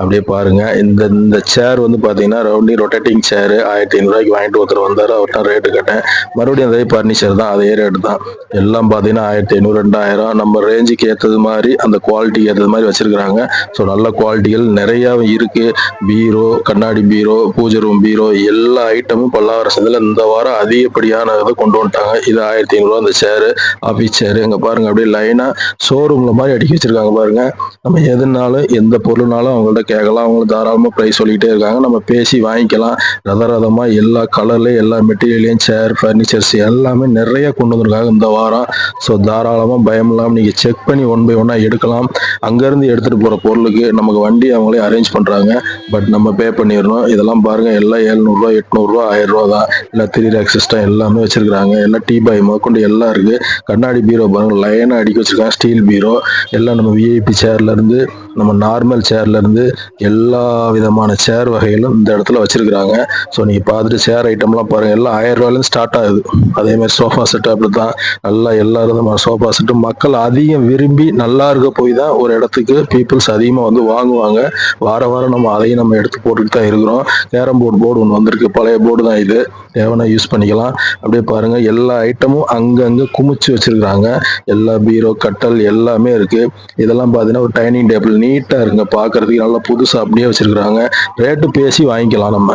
Speaker 1: அப்படியே பாருங்கள் இந்த இந்த சேர் வந்து பார்த்தீங்கன்னா ரவுண்டி ரொட்டேட்டிங் சேர் ஆயிரத்தி ஐநூறுரூவாய்க்கு வாங்கிட்டு ஒருத்தர் வந்தார். அவர்கிட்ட ரேட்டு கேட்டேன். மறுபடியும் அதே ஃபர்னிச்சர் தான் அதே ரேட்டு தான். எல்லாம் பார்த்தீங்கன்னா ஆயிரத்தி ஐநூறு ரெண்டாயிரம். நம்ம ரேஞ்சுக்கு ஏற்றது மாதிரி அந்த குவாலிட்டிக்கு ஏற்றது மாதிரி வச்சிருக்கிறாங்க ஸோ நல்ல குவாலிட்டிகள் நிறைய இருக்கு. பீரோ கண்ணாடி பீரோ பூஜை ரூம் பீரோ எல்லா ஐட்டமும் பல்லாவரசத்தில் இந்த வாரம் அதிகப்படியான இதை கொண்டு வந்துட்டாங்க. இது ஆயிரத்தி ஐநூறுரூவா அந்த சேரு ஆஃபீஸ் சேரு இங்கே பாருங்க அப்படியே லைனாக ஷோரூமில் மாதிரி அடிக்க வச்சிருக்காங்க பாருங்க. நம்ம எதுனாலும் எந்த பொருள்னாலும் அவங்கள்ட்ட கேட்கலாம். அவங்க தாராளமாக ப்ரைஸ் சொல்லிக்கிட்டே இருக்காங்க. நம்ம பேசி வாங்கிக்கலாம். ரத ரதமாக எல்லா கலர்லையும் எல்லா மெட்டீரியலையும் சேர் ஃபர்னிச்சர்ஸ் எல்லாமே நிறைய கொண்டு வந்திருக்காங்க இந்த வாரம். ஸோ தாராளமாக பயம் இல்லாமல் நீங்கள் செக் பண்ணி ஒன் பை ஒன்னாக எடுக்கலாம். அங்கேருந்து எடுத்துகிட்டு போகிற பொருளுக்கு நமக்கு வண்டி அவங்களே அரேஞ்ச் பண்ணுறாங்க பட் நம்ம பே பண்ணிடணும். இதெல்லாம் பாருங்கள் எல்லாம் எழுநூறுவா எட்நூறுரூவா ஆயிரரூவா தான். இல்லை த்ரீ ரேக் சிஸ்டம் எல்லாமே வச்சுருக்காங்க எல்லாம் டீ பாய் முதற்கொண்டு எல்லாம் இருக்குது கண்ணாடி பீரோ பாருங்கள் லைனாக அடிக்க வச்சிருக்காங்க ஸ்டீல் பீரோ. எல்லாம் நம்ம விஐபி சேர்லேருந்து நம்ம நார்மல் சேர்லேருந்து எல்லா விதமான சேர் வகைகளும் இந்த இடத்துல வச்சிருக்கிறாங்க. ஸோ நீங்கள் பார்த்துட்டு சேர் ஐட்டம்லாம் பாருங்கள் எல்லாம் ஆயிரம் ரூபாயிலேருந்து ஸ்டார்ட் ஆகுது. அதே மாதிரி சோஃபா செட்டு அப்படி தான். நல்லா எல்லா விதமான சோஃபா செட்டு மக்கள் அதிகம் விரும்பி நல்லா இருக்க போய் தான் ஒரு இடத்துக்கு பீப்புள்ஸ் அதிகமாக வந்து வாங்குவாங்க. வார வாரம் நம்ம அதையும் நம்ம எடுத்து போட்டுக்கிட்டு தான் இருக்கிறோம். கேரம் போர்டு போர்டு ஒன்று வந்திருக்கு. பழைய போர்டு தான் இது. தேவைன்னா யூஸ் பண்ணிக்கலாம். அப்படியே பாருங்க. எல்லா ஐட்டமும் அங்கங்கே குமிச்சு வச்சுருக்குறாங்க. எல்லா பீரோ கட்டல் எல்லாமே இருக்கு. இதெல்லாம் பார்த்தீங்கன்னா ஒரு டைனிங் டேபிள் நீட்டாக இருக்குங்க பார்க்கறதுக்கு நல்லா புதுசாக அப்படியே வச்சுருக்குறாங்க. ரேட்டு பேசி வாங்கிக்கலாம் நம்ம.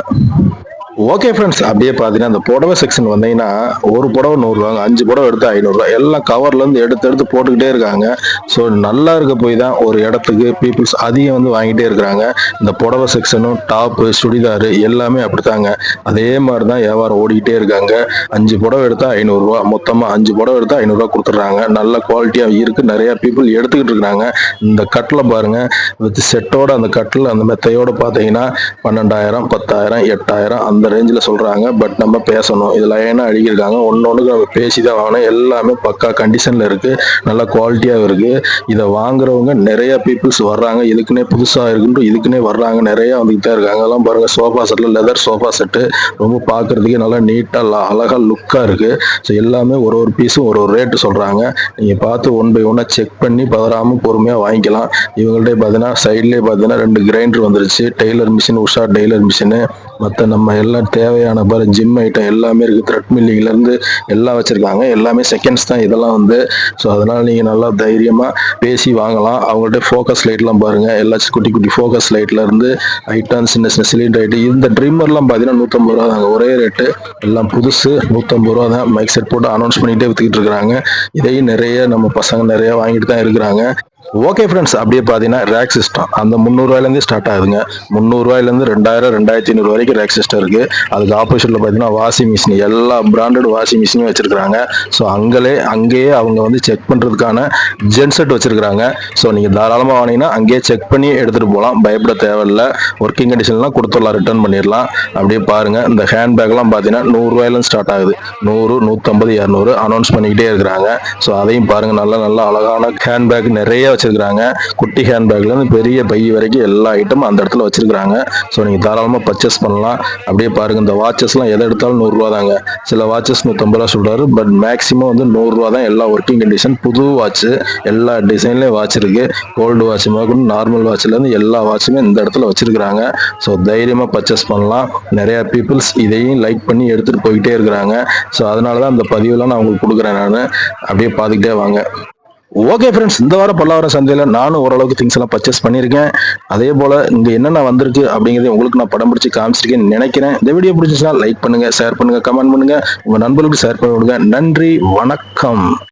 Speaker 1: ஓகே ஃப்ரெண்ட்ஸ் அப்படியே பார்த்தீங்கன்னா அந்த புடவை செக்ஷன் வந்தீங்கன்னா ஒரு புடவை நூறுரூவாங்க அஞ்சு புடவை எடுத்து ஐநூறுரூவா. எல்லாம் கவர்லேருந்து எடுத்து எடுத்து போட்டுக்கிட்டே இருக்காங்க. ஸோ நல்லா இருக்க போய் தான் ஒரு இடத்துக்கு பீப்புள்ஸ் அதிகம் வந்து வாங்கிட்டே இருக்கிறாங்க. இந்த புடவை செக்ஷனும் டாப்பு சுடிதாரு எல்லாமே அப்படித்தாங்க. அதே மாதிரி தான் வியாபாரம் ஓடிக்கிட்டே இருக்காங்க. அஞ்சு புடவை எடுத்தா ஐநூறுரூவா. மொத்தமாக அஞ்சு புடவை எடுத்தா ஐநூறுரூவா கொடுத்துட்றாங்க. நல்ல குவாலிட்டியாக இருக்குது நிறையா பீப்புள் எடுத்துக்கிட்டு இருக்கிறாங்க. இந்த கட்டில் பாருங்க வித் செட்டோட அந்த கட்டில் அந்த மெத்தையோடு பார்த்தீங்கன்னா பன்னெண்டாயிரம் பத்தாயிரம் எட்டாயிரம் அந்த ரேஞ்சில் சொல்கிறாங்க பட் நம்ம பேசணும். இதில் ஏன்னா அடிக்கிருக்காங்க. ஒன்று ஒன்றுக்கு நம்ம பேசி தான் வாங்கணும் எல்லாமே பக்கா கண்டிஷனில் இருக்குது நல்ல குவாலிட்டியாக இருக்குது இதை வாங்குறவங்க நிறைய பீப்புள்ஸ் வர்றாங்க. இதுக்குன்னே புதுசாக இருக்குன்ட்டு இதுக்குன்னே வர்றாங்க. நிறைய வந்துக்கிட்டே இருக்காங்க. அதெல்லாம் பாருங்கள் சோஃபா செட்டில் லெதர் சோஃபா செட்டு ரொம்ப பார்க்குறதுக்கே நல்லா நீட்டாக அழகாக லுக்காக இருக்குது ஸோ எல்லாமே ஒரு ஒரு பீஸும் ஒரு ஒரு ரேட்டு சொல்கிறாங்க நீங்கள் பார்த்து ஒன் பை ஒன்னாக செக் பண்ணி பதறாமல் பொறுமையாக வாங்கிக்கலாம். இவங்கள்ட்ட பார்த்தீங்கன்னா சைட்லேயே பார்த்தீங்கன்னா ரெண்டு கிரைண்டர் வந்துருச்சு. Tailor machine Usha tailor machine மற்ற நம்ம எல்லாம் தேவையான பாரு ஜிம் ஐட்டம் எல்லாமே இருக்குது த்ரெட்மில்லிங்லேருந்து எல்லாம் வச்சுருக்காங்க. எல்லாமே செகண்ட்ஸ் தான் இதெல்லாம் வந்து. ஸோ அதனால் நீங்கள் நல்லா தைரியமாக பேசி வாங்கலாம். அவங்கள்ட்ட ஃபோக்கஸ் லைட்லாம் பாருங்கள் எல்லா குட்டி குட்டி ஃபோக்கஸ் லைட்லேருந்து ஐட்டம் சின்ன சின்ன சிலிண்டர் ஐட்டு இந்த ட்ரிம்மர்லாம் பார்த்தீங்கன்னா நூற்றம்பது ரூபா தாங்க. ஒரே ரேட்டு எல்லாம் புதுசு. நூற்றம்பது ரூபா தான். மைக் செட் போட்டு அனௌன்ஸ் பண்ணிகிட்டே வித்துக்கிட்டு இருக்கிறாங்க. இதையும் நிறைய நம்ம பசங்க நிறைய வாங்கிட்டு தான் இருக்கிறாங்க. ஓகே ஃப்ரெண்ட்ஸ் அப்படியே பார்த்தீங்கன்னா ரேக் சிஸ்டம் அந்த முந்நூறுவாயிலேருந்து ஸ்டார்ட் ஆகுதுங்க. முந்நூறுவாயிலேருந்து ரெண்டாயிரம் ரெண்டாயிரத்தி ஐநூறு வரைக்கும் ரேக் சிஸ்டம் இருக்குது அதுக்கு ஆப்போசிட்டில் பார்த்தீங்கன்னா வாஷிங் மிஷின் எல்லா பிராண்டட் வாஷிங் மிஷினும் வச்சிருக்காங்க ஸோ அங்கே அங்கேயே அவங்க வந்து செக் பண்ணுறதுக்கான ஜென்செட் வச்சிருக்காங்க ஸோ நீங்கள் தாராளமாக வாங்கினீங்கன்னா அங்கேயே செக் பண்ணி எடுத்துகிட்டு போகலாம். பயப்பட தேவையில்ல. ஒர்க்கிங் கண்டிஷன்லாம் கொடுத்துடலாம் ரிட்டர்ன் பண்ணிடலாம். அப்படியே பாருங்கள் இந்த ஹேண்ட் பேக்லாம் பார்த்தீங்கன்னா நூறுரூவாயிலேருந்து ஸ்டார்ட் ஆகுது. நூறு நூற்றம்பது இரநூறு அனௌன்ஸ் பண்ணிக்கிட்டே இருக்கிறாங்க. ஸோ அதையும் பாருங்கள் நல்ல நல்ல அழகான ஹேண்ட் பேக் நிறைய வச்சிருக்காங்க குட்டி ஹேண்ட் பேக்லேருந்து பெரிய பை வரைக்கும் எல்லா ஐட்டமும் அந்த இடத்துல வச்சிருக்காங்க ஸோ நீங்கள் தாராளமாக பர்ச்சேஸ் பண்ணலாம். அப்படியே பாருங்க இந்த வாட்சஸ்லாம் எதை எடுத்தாலும் நூறுரூவா தாங்க. சில வாட்சஸ் நூற்றம்பது ரூபா சொல்றாரு பட் மேக்ஸிமம் வந்து நூறுரூவா தான் எல்லா ஒர்க்கிங் கண்டிஷன் புது வாட்ச் எல்லா டிசைன்லேயும் வாட்ச் இருக்கு. கோல்டு வாட்ச் முதற்கொண்டு நார்மல் வாட்ச்லேருந்து எல்லா வாட்சுமே இந்த இடத்துல வச்சிருக்கிறாங்க. ஸோ தைரியமாக பர்ச்சேஸ் பண்ணலாம். நிறைய பீப்புள்ஸ் இதையும் லைக் பண்ணி எடுத்துகிட்டு போயிட்டே இருக்கிறாங்க. ஸோ அதனால தான் அந்த பதிவுலாம் நான் உங்களுக்கு கொடுக்குறேன் நான். அப்படியே பார்த்துக்கிட்டே வாங்க. ஓகே ஃப்ரெண்ட்ஸ் இந்த வாரம் பல்லாவரம் சந்தையில் நானும் ஓரளவுக்கு திங்ஸ் எல்லாம் பர்ச்சேஸ் பண்ணியிருக்கேன். அதே போல் இங்கே என்னென்ன வந்திருக்கு அப்படிங்கிறத உங்களுக்கு நான் படம் பிடிச்சி காமிச்சிருக்கேன்னு நினைக்கிறேன். இந்த வீடியோ பிடிச்சிச்சுன்னா லைக் பண்ணுங்கள் ஷேர் பண்ணுங்கள் கமெண்ட் பண்ணுங்க. உங்கள் நண்பர்களுக்கு ஷேர் பண்ணி விடுங்க நன்றி வணக்கம்.